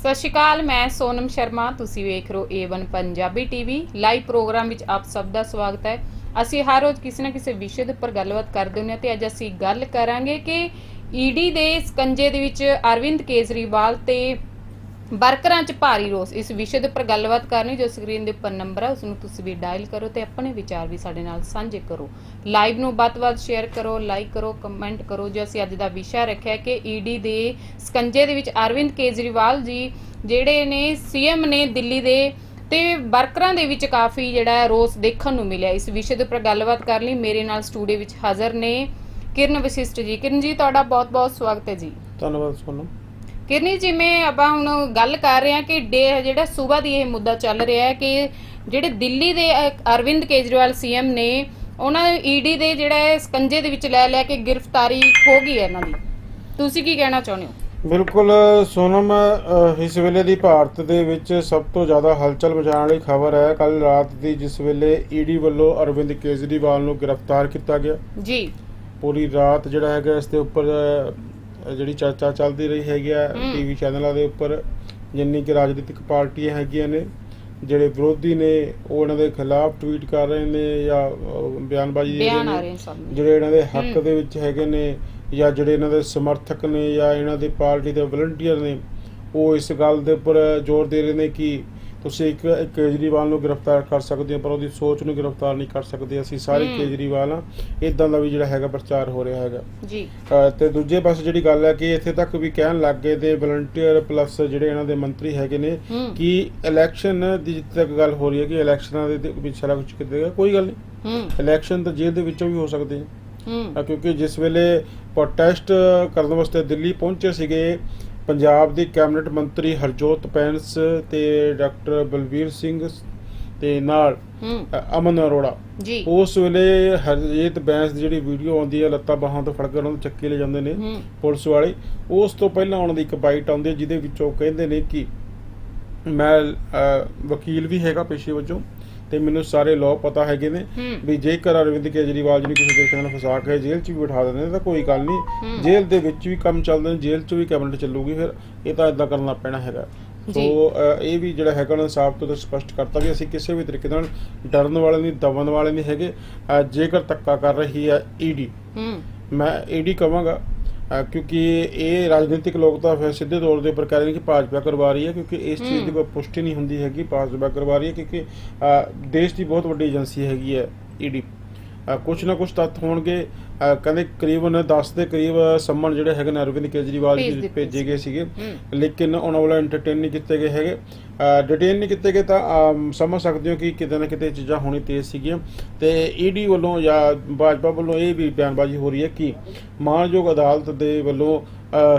ਸਤਿ ਸ਼੍ਰੀ ਅਕਾਲ, ਮੈਂ ਸੋਨਮ ਸ਼ਰਮਾ, ਤੁਸੀਂ ਵੇਖ ਰਹੇ ਹੋ A1 Punjabi TV live programme ਵਿੱਚ ਆਪ ਸਭ ਦਾ ਸਵਾਗਤ ਹੈ। ਅਸੀਂ ਹਰ ਰੋਜ਼ ਕਿਸੇ ਨਾ ਕਿਸੇ ਵਿਸ਼ੇ ਦੇ ਉੱਪਰ ਗੱਲਬਾਤ ਕਰਦੇ ਹੁੰਦੇ ਹਾਂ ਤੇ ਅੱਜ ਅਸੀਂ ਗੱਲ ਕਰਾਂਗੇ ਕਿ ਈਡੀ ਦੇ ਸਕੰਜੇ ਦੇ ਵਿੱਚ ਅਰਵਿੰਦ ਕੇਜਰੀਵਾਲ ਤੇ ਵਰਕਰਾਂ 'ਚ ਭਾਰੀ ਰੋਸ। ਇਸ ਵਿਸ਼ੇ ਦੇ ਉੱਪਰ ਗੱਲਬਾਤ ਕਰਨੀ ਜੋ ਸਕਰੀਨ ਦੇ ਉੱਪਰ ਨੰਬਰ ਹੈ ਉਸ ਨੂੰ ਤੁਸੀਂ ਵੀ ਡਾਇਲ ਕਰੋ ਤੇ ਆਪਣੇ ਵਿਚਾਰ ਵੀ ਸਾਡੇ ਨਾਲ ਸਾਂਝੇ ਕਰੋ। ਲਾਈਵ ਨੂੰ ਵੱਧ-ਵੱਧ ਸ਼ੇਅਰ ਕਰੋ ਲਾਈਕ ਕਰੋ ਕਮੈਂਟ ਕਰੋ। ਜੋ ਅਸੀਂ ਅੱਜ ਦਾ ਵਿਸ਼ਾ ਰੱਖਿਆ ਕਿ ਈਡੀ ਦੇ ਸਕੰਜੇ ਦੇ ਵਿੱਚ ਅਰਵਿੰਦ ਕੇਜਰੀਵਾਲ ਜੀ ਜਿਹੜੇ ਨੇ ਸੀਐਮ ਨੇ ਦਿੱਲੀ ਦੇ ਤੇ ਵਰਕਰਾਂ ਦੇ ਵਿੱਚ ਕਾਫੀ ਜਿਹੜਾ ਰੋਸ ਦੇਖਣ ਨੂੰ ਮਿਲਿਆ। ਇਸ ਵਿਸ਼ੇ ਦੇ ਉੱਪਰ ਗੱਲਬਾਤ ਕਰਨ ਲਈ। ਮੇਰੇ ਨਾਲ ਸਟੂਡੀਓ ਵਿੱਚ ਹਾਜ਼ਰ ਨੇ ਕਿਰਨ ਵਸਿਸ਼ਟ ਜੀ। ਕਿਰਨ ਜੀ ਤੁਹਾਡਾ ਬਹੁਤ-ਬਹੁਤ ਸਵਾਗਤ ਹੈ ਜੀ। ਧੰਨਵਾਦ ਸੋਨਮ। ਕਿਰਨੀ ਜਿਵੇਂ ਆਪਾਂ ਹੁਣ ਗੱਲ ਕਰ ਰਹੇ ਹਾਂ ਕਿ ਡੇ ਜਿਹੜਾ ਸੂਬਾ ਦੀ ਇਹ ਮੁੱਦਾ ਚੱਲ ਰਿਹਾ ਹੈ ਕਿ ਜਿਹੜੇ ਦਿੱਲੀ ਦੇ ਅਰਵਿੰਦ ਕੇਜਰੀਵਾਲ ਸੀਐਮ ਨੇ ਉਹਨਾਂ ਈਡੀ ਦੇ ਜਿਹੜਾ ਸਕੰਜੇ ਦੇ ਵਿੱਚ ਲੈ ਲੈ ਕੇ ਗ੍ਰਿਫਤਾਰੀ ਹੋ ਗਈ ਹੈ ਇਹਨਾਂ ਦੀ। ਤੁਸੀਂ ਕੀ ਕਹਿਣਾ ਚਾਹੁੰਦੇ ਹੋ? ਬਿਲਕੁਲ ਸੋਨਮ ਇਸ ਵੇਲੇ ਦੀ ਭਾਰਤ ਦੇ ਵਿੱਚ ਸਭ ਤੋਂ ਜ਼ਿਆਦਾ ਹਲਚਲ ਮਚਾਉਣ ਵਾਲੀ ਖਬਰ ਹੈ ਕੱਲ ਰਾਤ ਦੀ ਜਿਸ ਵੇਲੇ ਈਡੀ ਵੱਲੋਂ ਅਰਵਿੰਦ ਕੇਜਰੀਵਾਲ ਨੂੰ ਗ੍ਰਿਫਤਾਰ ਕੀਤਾ ਗਿਆ। ਜੀ। ਪੂਰੀ ਰਾਤ ਜਿਹੜਾ ਹੈਗਾ ਇਸ ਦੇ ਉੱਪਰ ਜਿਹੜੀ ਚਰਚਾ ਚੱਲਦੀ ਰਹੀ ਹੈਗੀ ਆ। ਟੀਵੀ ਚੈਨਲਾਂ ਦੇ ਉੱਪਰ ਜਿੰਨੀ ਕਿ ਰਾਜਨੀਤਿਕ ਪਾਰਟੀਆਂ ਹੈਗੀਆਂ ਨੇ ਜਿਹੜੇ ਵਿਰੋਧੀ ਨੇ ਉਹ ਇਹਨਾਂ ਦੇ ਖਿਲਾਫ ਟਵੀਟ ਕਰ ਰਹੇ ਨੇ ਜਾਂ ਬਿਆਨਬਾਜ਼ੀ ਦੇ ਰਹੇ ਨੇ। ਜਿਹੜੇ ਇਹਨਾਂ ਦੇ ਹੱਕ। ਦੇ ਵਿੱਚ ਹੈਗੇ ਨੇ ਜਾਂ ਜਿਹੜੇ ਇਹਨਾਂ ਦੇ ਸਮਰਥਕ ਨੇ ਜਾਂ ਇਹਨਾਂ ਦੀ ਪਾਰਟੀ ਦੇ ਵਲੰਟੀਅਰ ਨੇ ਉਹ ਇਸ ਗੱਲ ਦੇ ਉੱਪਰ ਜ਼ੋਰ ਦੇ ਰਹੇ ਨੇ ਕਿ ਤੁਸੀਂ ਇੱਕ ਇੱਕ ਕੇਜਰੀਵਾਲ ਨੂੰ ਗ੍ਰਿਫਤਾਰ ਕਰ ਸਕਦੇ ਹੋ ਪਰ ਉਹਦੀ ਸੋਚ ਨੂੰ ਗ੍ਰਿਫਤਾਰ ਨਹੀਂ ਕਰ ਸਕਦੇ ਅਸੀਂ ਸਾਰੇ ਹਮ। ਕੇਜਰੀਵਾਲ ਆ। ਇਦਾਂ ਦਾ ਵੀ ਜਿਹੜਾ ਹੈਗਾ ਪ੍ਰਚਾਰ ਹੋ ਰਿਹਾ ਹੈਗਾ। ਜੀ। ਅਹ ਤੇ ਦੂਜੇ ਪਾਸੇ ਜਿਹੜੀ ਗੱਲ ਹੈ ਕਿ ਇੱਥੇ ਤੱਕ ਵੀ ਕਹਿਣ ਲੱਗ ਗਏ ਤੇ ਵਲੰਟੀਅਰ ਪਲੱਸ ਜਿਹੜੇ ਇਹਨਾਂ ਦੇ ਮੰਤਰੀ ਹੈਗੇ ਨੇ ਹੂੰ। ਕਿ ਇਲੈਕਸ਼ਨ ਦੀ ਜਿੱਥੇ ਤੱਕ ਗੱਲ ਹੋ ਰਹੀ ਹੈ ਕਿ ਇਲੈਕਸ਼ਨਾਂ ਦੇ ਵਿੱਚ ਸਾਰਾ ਕੁਝ ਕਿਤੇ ਕੋਈ ਗੱਲ ਨਹੀਂ। ਹੂੰ। ਇਲੈਕਸ਼ਨ ਤਾਂ ਜੇਲ੍ਹ ਦੇ ਵਿੱਚੋਂ ਵੀ ਹੋ ਸਕਦੇ ਆ ਹੂੰ। ਕਿਉਂਕਿ ਜਿਸ ਵੇਲੇ ਪ੍ਰੋਟੈਸਟ ਕਰਨ ਵਾਸਤੇ ਦਿੱਲੀ ਪਹੁੰਚੇ ਸੀਗੇ ਪੰਜਾਬ ਦੀ ਕੈਬਨਿਟ ਮੰਤਰੀ ਹਰਜੋਤ ਪੈਂਸ ਤੇ ਡਾਕਟਰ ਬਲਬੀਰ ਸਿੰਘ ਤੇ ਨਾਲ ਅਮਨ ਅਰੋੜਾ। ਜੀ। ਉਸ ਵੇਲੇ ਹਰਜੀਤ ਬੈਂਸ ਦੀ ਜਿਹੜੀ ਵੀਡੀਓ ਆਉਂਦੀ ਹੈ ਲੱਤਾਂ ਬਾਹਾਂ ਤੋਂ ਫੜ ਕੇ ਉਹਨਾਂ ਨੂੰ ਚੱਕੇ ਲੈ ਜਾਂਦੇ ਨੇ ਪੁਲਿਸ ਵਾਲੇ। ਉਸ ਤੋਂ ਪਹਿਲਾਂ ਉਹਨਾਂ ਦੀ ਇੱਕ ਬਾਈਟ ਆਉਂਦੀ ਹੈ ਜਿਹਦੇ ਵਿੱਚ ਉਹ ਕਹਿੰਦੇ ਨੇ ਕਿ ਮੈਂ ਵਕੀਲ ਵੀ ਹੈਗਾ ਪੇਸ਼ੇ ਵਜੋਂ। ਤੇ ਮੈਨੂੰ ਸਾਰੇ ਲਾਅ ਪਤਾ ਹੈਗੇ ਨੇ ਵੀ ਜੇਕਰ ਅਰਵਿੰਦ ਕੇਜਰੀਵਾਲ ਜੀ ਨੂੰ ਕਿਸੇ ਤਰੀਕੇ ਨਾਲ ਫਸਾ ਕੇ ਜੇਲ੍ਹ 'ਚ ਵੀ ਬਿਠਾ ਦਿੰਦੇ ਨੇ ਤਾਂ ਕੋਈ ਗੱਲ ਨਹੀਂ। ਜੇਲ੍ਹ ਦੇ ਵਿੱਚ ਵੀ ਕੰਮ ਚੱਲਦੇ ਨੇ ਜੇਲ੍ਹ 'ਚ ਵੀ ਕੈਬਨਿਟ ਚੱਲੂਗੀ ਫਿਰ। ਇਹ ਤਾਂ ਇਦਾਂ ਕਰਨਾ ਪੈਣਾ ਹੈਗਾ। ਸੋ ਇਹ ਵੀ ਜਿਹੜਾ ਹੈਗਾ ਉਹਨਾਂ ਸਾਫ਼ ਤੇ ਸਪਸ਼ਟ ਕਰਤਾ ਵੀ ਅਸੀਂ ਕਿਸੇ ਵੀ ਤਰੀਕੇ ਨਾਲ ਡਰਨ ਵਾਲੇ ਨਹੀਂ ਦਬਨ ਵਾਲੇ ਨਹੀਂ ਹੈਗੇ। ਜੇਕਰ ਧੱਕਾ ਕਰ ਰਹੀ ਹੈ ਈਡੀ ਮੈਂ ਈਡੀ ਕਵਾਂਗਾ। ਅ, ਕਿਉਂਕਿ ਇਹ ਰਾਜਨੀਤਿਕ ਲੋਕ ਤਾਂ ਫਿਰ ਸਿੱਧੇ ਤੌਰ ਦੇ ਉੱਪਰ ਕਹਿ ਰਹੇ ਨੇ ਕਿ ਭਾਜਪਾ ਕਰਵਾ ਰਹੀ ਹੈ ਕਿਉਂਕਿ ਇਸ ਚੀਜ਼ ਦੀ। ਕੋਈ ਪੁਸ਼ਟੀ ਨਹੀਂ ਹੁੰਦੀ ਹੈਗੀ ਭਾਜਪਾ ਕਰਵਾ ਰਹੀ ਹੈ ਕਿਉਂਕਿ ਦੇਸ਼ ਦੀ ਬਹੁਤ ਵੱਡੀ ਏਜੰਸੀ ਹੈਗੀ ਹੈ ਈਡੀ ਕੁਝ ਨਾ ਕੁਝ ਤੱਥ ਹੋਣਗੇ ਕਹਿੰਦੇ ਕਰੀਬਨ 10 ਦੇ ਕਰੀਬ ਸੰਮਨ ਜਿਹੜੇ ਹੈਗੇ ਨੇ ਅਰਵਿੰਦ ਕੇਜਰੀਵਾਲ ਜੀ ਭੇਜੇ ਗਏ ਸੀਗੇ। ਲੇਕਿਨ ਉਹਨਾਂ ਵੱਲੋਂ ਐਂਟਰਟੇਨ ਨਹੀਂ ਕੀਤੇ ਗਏ ਹੈਗੇ। ਡਿਟੇਨ ਨਹੀਂ ਕੀਤੇ ਗਏ ਤਾਂ ਸਮਝ ਸਕਦੇ ਹੋ ਕਿ ਕਿਤੇ ਨਾ ਕਿਤੇ ਚੀਜ਼ਾਂ ਹੋਣੀ ਤੇਜ਼ ਸੀਗੀਆਂ। ਤੇ ਈਡੀ ਵੱਲੋਂ ਜਾਂ ਭਾਜਪਾ ਵੱਲੋਂ ਇਹ ਵੀ ਬਿਆਨਬਾਜ਼ੀ ਹੋ ਰਹੀ ਹੈ ਕਿ ਮਾਨਯੋਗ ਅਦਾਲਤ ਦੇ ਵੱਲੋਂ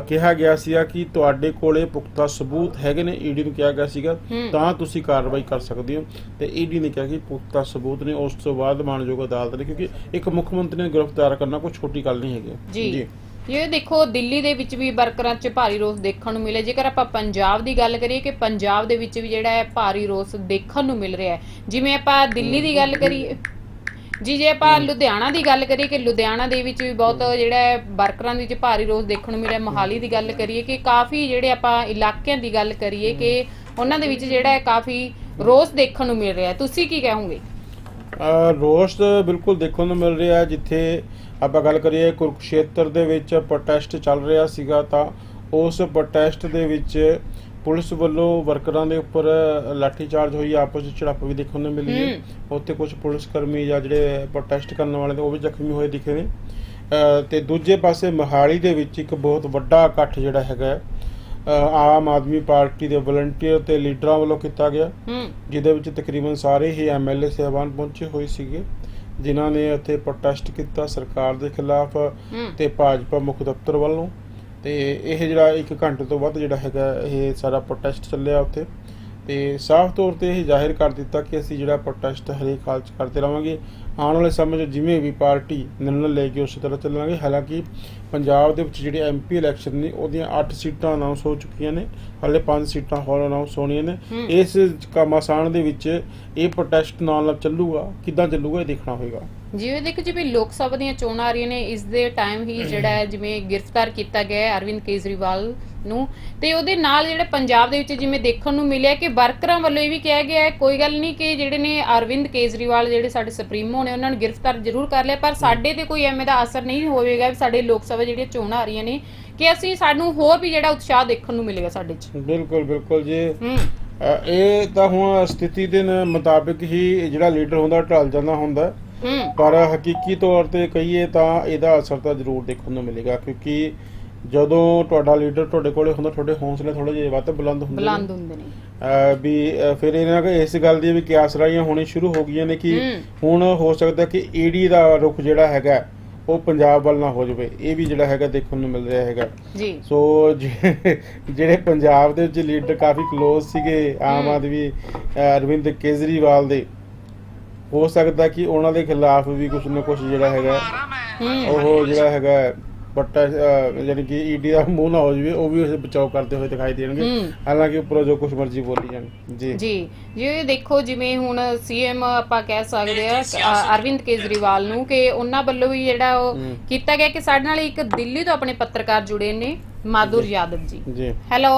ਕਿਹਾ ਗਿਆ ਸੀਗਾ ਕਿ ਤੁਹਾਡੇ ਕੋਲੇ ਪੁਖਤਾ ਸਬੂਤ ਹੈਗੇ ਨੇ ਈਡੀ ਨੂੰ ਕਿਹਾ ਗਿਆ ਸੀਗਾ। ਤਾਂ ਤੁਸੀਂ ਕਾਰਵਾਈ ਕਰ ਸਕਦੇ ਹੋ। ਤੇ ਈਡੀ ਨੇ ਕਿਹਾ ਕਿ ਪੁਖਤਾ ਸਬੂਤ ਨੇ ਉਸ ਤੋਂ ਬਾਅਦ ਮਾਨਯੋਗ ਅਦਾਲਤ ਨੇ ਕਿਉਂਕਿ ਇੱਕ ਮੁੱਖ ਮੰਤਰੀ ਨੂੰ ਗ੍ਰਿਫਤਾਰ ਕਰਨਾ ਕੋਈ ਛੋਟੀ ਗੱਲ ਨਹੀਂ ਹੈਗੀ। ਜੀ। ਇਹ ਦੇਖੋ ਦਿੱਲੀ ਦੇ ਵਿੱਚ ਵੀ ਵਰਕਰਾਂ 'ਚ ਭਾਰੀ ਰੋਸ ਦੇਖਣ ਨੂੰ ਮਿਲਿਆ। ਜੇਕਰ ਆਪਾਂ ਪੰਜਾਬ ਦੀ ਗੱਲ ਕਰੀਏ ਕਿ ਪੰਜਾਬ ਦੇ ਵਿੱਚ ਵੀ ਜਿਹੜਾ ਹੈ ਭਾਰੀ ਰੋਸ ਦੇਖਣ ਨੂੰ ਮਿਲ ਰਿਹਾ ਹੈ। ਜਿਵੇਂ ਆਪਾਂ ਦਿੱਲੀ ਦੀ ਗੱਲ ਕਰੀਏ ਜੀ ਜੇ ਆਪਾਂ ਲੁਧਿਆਣਾ ਦੀ ਗੱਲ ਕਰੀਏ ਕਿ ਲੁਧਿਆਣਾ ਦੇ ਵਿੱਚ ਵੀ ਬਹੁਤ ਜਿਹੜਾ ਹੈ ਵਰਕਰਾਂ ਦੇ ਵਿੱਚ ਭਾਰੀ ਰੋਸ ਦੇਖਣ ਨੂੰ ਮਿਲਿਆ ਮੋਹਾਲੀ ਦੀ ਗੱਲ ਕਰੀਏ ਕਿ ਕਾਫੀ ਜਿਹੜੇ ਆਪਾਂ ਇਲਾਕਿਆਂ ਦੀ ਗੱਲ ਕਰੀਏ ਕਿ ਉਹਨਾਂ ਦੇ ਵਿੱਚ ਜਿਹੜਾ ਹੈ ਕਾਫੀ ਰੋਸ ਦੇਖਣ ਨੂੰ ਮਿਲ ਰਿਹਾ ਤੁਸੀਂ ਕੀ ਕਹੋਗੇ? ਰੋਸ ਬਿਲਕੁਲ ਦੇਖਣ ਨੂੰ ਮਿਲ ਰਿਹਾ ਜਿੱਥੇ ਆਪਾਂ ਗੱਲ ਕਰੀਏ ਕੁਰੂਕਸ਼ੇਤਰ ਦੇ ਵਿੱਚ ਪ੍ਰੋਟੈਸਟ ਚੱਲ ਰਿਹਾ ਸੀਗਾ ਤਾਂ ਉਸ ਪ੍ਰੋਟੈਸਟ ਦੇ ਵਿੱਚ ਪੁਲਿਸ ਵੱਲੋਂ ਵਰਕਰਾਂ ਦੇ ਉੱਪਰ ਲਾਠੀ ਚਾਰਜ ਹੋਈ ਆਪਸ ਵਿੱਚ ਝੜਪ ਵੀ ਦੇਖਣ ਨੂੰ ਮਿਲੀ ਹੈ। ਉੱਥੇ ਕੁਝ ਪੁਲਿਸ ਕਰਮੀ ਜਾਂ ਜਿਹੜੇ ਪ੍ਰੋਟੈਸਟ ਕਰਨ ਵਾਲੇ ਨੇ ਉਹ ਵੀ ਜ਼ਖਮੀ ਹੋਏ ਦਿਖੇ ਨੇ। ਤੇ ਦੂਜੇ ਪਾਸੇ ਮੋਹਾਲੀ ਦੇ ਵਿੱਚ ਇੱਕ ਬਹੁਤ ਵੱਡਾ ਇਕੱਠ ਜਿਹੜਾ ਹੈਗਾ ਆਮ ਆਦਮੀ ਪਾਰਟੀ ਦੇ ਵਲੰਟੀਅਰ ਤੇ ਲੀਡਰਾਂ ਵੱਲੋਂ ਕੀਤਾ ਗਿਆ ਜਿਹਦੇ ਵਿੱਚ ਤਕਰੀਬਨ ਸਾਰੇ ਹੀ ਐਮਐਲਏ ਸਹਿਬਾਨ ਪਹੁੰਚੇ ਹੋਏ ਸੀਗੇ ਜਿਨ੍ਹਾਂ ਨੇ ਇੱਥੇ ਪ੍ਰੋਟੈਸਟ ਕੀਤਾ ਸਰਕਾਰ ਦੇ ਖਿਲਾਫ ਤੇ ਭਾਜਪਾ ਮੁੱਖ ਦਫ਼ਤਰ ਵੱਲੋਂ। ਤੇ ਇਹ ਜਿਹੜਾ ਇੱਕ ਘੰਟੇ ਤੋਂ ਵੱਧ ਜਿਹੜਾ ਹੈਗਾ ਇਹ ਸਾਰਾ ਪ੍ਰੋਟੈਸਟ ਚੱਲਿਆ ਉੱਥੇ। ਤੇ ਸਾਫ਼ ਤੌਰ ਤੇ ਇਹ ਜ਼ਾਹਿਰ ਕਰ ਦਿੱਤਾ ਕਿ ਅਸੀਂ ਜਿਹੜਾ ਪ੍ਰੋਟੈਸਟ ਹਰੇਕ ਹਾਲ 'ਚ ਕਰਦੇ ਰਵਾਂਗੇ। ਆਉਣ ਵਾਲੇ ਸਮੇਂ 'ਚ ਜਿਵੇਂ ਵੀ ਪਾਰਟੀ ਨਿਰਣਾ ਲਏਗੀ ਉਸੇ ਤਰ੍ਹਾਂ ਚੱਲਾਂਗੇ। ਹਾਲਾਂਕਿ ਪੰਜਾਬ ਦੇ ਵਿੱਚ ਜਿਹੜੇ ਐਮਪੀ ਇਲੈਕਸ਼ਨ ਨੇ ਉਹਦੀਆਂ 8 ਸੀਟਾਂ ਅਨਾਉਂਸ ਹੋ ਚੁੱਕੀਆਂ ਨੇ। ਹਾਲੇ 5 ਸੀਟਾਂ ਹੋਰ ਅਨਾਉਂਸ ਹੋਣੀਆਂ ਨੇ। ਇਸ ਕਮਾਸਾਨ ਦੇ ਵਿੱਚ ਇਹ ਪ੍ਰੋਟੈਸਟ ਨਾਲ ਨਾਲ ਚੱਲੂਗਾ। ਕਿੱਦਾਂ ਚੱਲੂਗਾ ਇਹ ਦੇਖਣਾ ਹੋਏਗਾ। ਜਿਵੇਂ ਦੇਖੋ ਜਿਵੇਂ ਲੋਕ ਸਭਾ ਦੀਆਂ ਚੋਣਾਂ ਆ ਰਹੀਆਂ ਨੇ ਇਸ ਦੇ ਟਾਈਮ ਹੀ ਜਿਹੜਾ ਹੈ ਜਿਵੇਂ ਗ੍ਰਿਫਤਾਰ ਕੀਤਾ ਗਿਆ ਹੈ ਅਰਵਿੰਦ ਕੇਜਰੀਵਾਲ ਨੂੰ। ਤੇ ਉਹਦੇ ਨਾਲ ਜਿਹੜੇ ਪੰਜਾਬ ਦੇ ਵਿੱਚ ਜਿਵੇਂ ਦੇਖਣ ਨੂੰ ਮਿਲਿਆ ਕਿ ਵਰਕਰਾਂ ਵੱਲੋਂ ਇਹ ਵੀ ਕਿਹਾ ਗਿਆ ਹੈ ਕੋਈ ਗੱਲ ਨਹੀਂ ਕਿ ਜਿਹੜੇ ਨੇ ਅਰਵਿੰਦ ਕੇਜਰੀਵਾਲ ਜਿਹੜੇ ਸਾਡੇ ਸੁਪਰੀਮੋ ਨੇ ਉਹਨਾਂ ਨੂੰ ਗ੍ਰਿਫਤਾਰ ਜ਼ਰੂਰ ਕਰ ਲਿਆ ਪਰ ਸਾਡੇ ਤੇ ਕੋਈ ਐਵੇਂ ਦਾ ਅਸਰ ਨਹੀਂ ਹੋਵੇਗਾ ਵੀ ਸਾਡੇ ਲੋਕ ਸਭਾ ਜਿਹੜੀਆਂ ਚੋਣਾਂ ਆ ਰਹੀਆਂ ਨੇ ਕਿ ਅਸੀਂ ਸਾਨੂੰ ਹੋਰ ਵੀ ਜਿਹੜਾ ਉਤਸ਼ਾਹ ਦੇਖਣ ਨੂੰ ਮਿਲੇਗਾ ਸਾਡੇ 'ਚ। ਬਿਲਕੁਲ ਬਿਲਕੁਲ ਜੀ। ਇਹ ਤਾਂ ਹੁਣ ਸਥਿਤੀ ਦੇ ਮੁਤਾਬਿਕ ਹੀ ਜਿਹੜਾ ਲੀਡਰ ਹੁੰਦਾ ਢਲ ਜਾਂਦਾ ਹੁੰਦਾ। ਪਰ ਹਕੀਕੀ ਤੌਰ ਤੇ ਕਹੀਏ ਤਾਂ ਇਹਦਾ ਅਸਰ ਤਾਂ ਜ਼ਰੂਰ ਦੇਖਣ ਨੂੰ ਮਿਲੇਗਾ ਕਿਉਂਕਿ ਜਦੋਂ ਤੁਹਾਡਾ ਲੀਡਰ ਤੁਹਾਡੇ ਕੋਲੇ ਹੁੰਦਾ ਤੁਹਾਡੇ ਹੌਸਲੇ ਥੋੜੇ ਜਿਹੇ ਵੱਧ ਬੁਲੰਦ ਹੁੰਦੇ ਨੇ। ਬੁਲੰਦ ਹੁੰਦੇ ਨੇ। ਵੀ ਫਿਰ ਇਹਨਾਂ ਕੋਲ ਇਸ ਗੱਲ ਦੀ ਵੀ ਕਿਆਸਰਾਈਆਂ ਹੋਣੀ ਸ਼ੁਰੂ ਹੋ ਗਈਆਂ ਨੇ ਕਿ ਹੁਣ ਹੋ ਸਕਦਾ ਕਿ ਈਡੀ ਦਾ ਰੁਖ ਜਿਹੜਾ ਹੈਗਾ ਉਹ ਪੰਜਾਬ ਵੱਲ ਨਾ ਹੋ ਜਾਵੇ। ਇਹ ਵੀ ਜਿਹੜਾ ਹੈਗਾ ਦੇਖਣ ਨੂੰ ਮਿਲ ਰਿਹਾ ਹੈਗਾ। ਜੀ। ਸੋ ਜਿਹੜੇ ਪੰਜਾਬ ਦੇ ਵਿੱਚ ਲੀਡਰ ਕਾਫੀ ক্লোਜ਼ ਸੀਗੇ ਆਮ। ਆਦਮੀ ਅਰਵਿੰਦ ਕੇਜਰੀਵਾਲ ਦੇ ਹੋ ਸਕਦਾ ਕਿ ਉਹਨਾਂ ਦੇ ਖਿਲਾਫ ਵੀ ਕੁਝ ਨਾ ਕੁਝ ਜਿਹੜਾ ਹੈਗਾ ਉਹ ਜਿਹੜਾ ਹੈਗਾ ਪੱਟਾ ਯਾਨੀ ਕਿ ਈਡੀ ਦਾ ਮੂੰਹ ਨਾ ਹੋ ਜਾਵੇ ਉਹ ਵੀ ਉਸੇ ਬਚਾਓ ਕਰਦੇ ਹੋਏ ਦਿਖਾਈ ਦੇਣਗੇ। ਹਾਲਾਂਕਿ ਉੱਪਰੋਂ ਜੋ ਕੁਝ ਮਰਜ਼ੀ ਬੋਲੀ ਜਾਣ। ਜੀ। ਜੀ। ਜੀ ਦੇਖੋ ਜਿਵੇਂ ਹੁਣ ਸੀਐਮ ਆਪਾਂ ਕਹਿ ਸਕਦੇ ਆ ਅਰਵਿੰਦ ਕੇਜਰੀਵਾਲ ਨੂੰ ਕਿ ਉਹਨਾਂ ਵੱਲੋਂ ਵੀ ਜਿਹੜਾ ਉਹ। ਕੀਤਾ ਗਿਆ ਕਿ ਸਾਡੇ ਨਾਲ ਇੱਕ ਦਿੱਲੀ ਤੋਂ ਆਪਣੇ ਪੱਤਰਕਾਰ ਜੁੜੇ ਨੇ ਮਾਧੁਰ ਯਾਦਵ ਜੀ। ਜੀ। ਹੈਲੋ।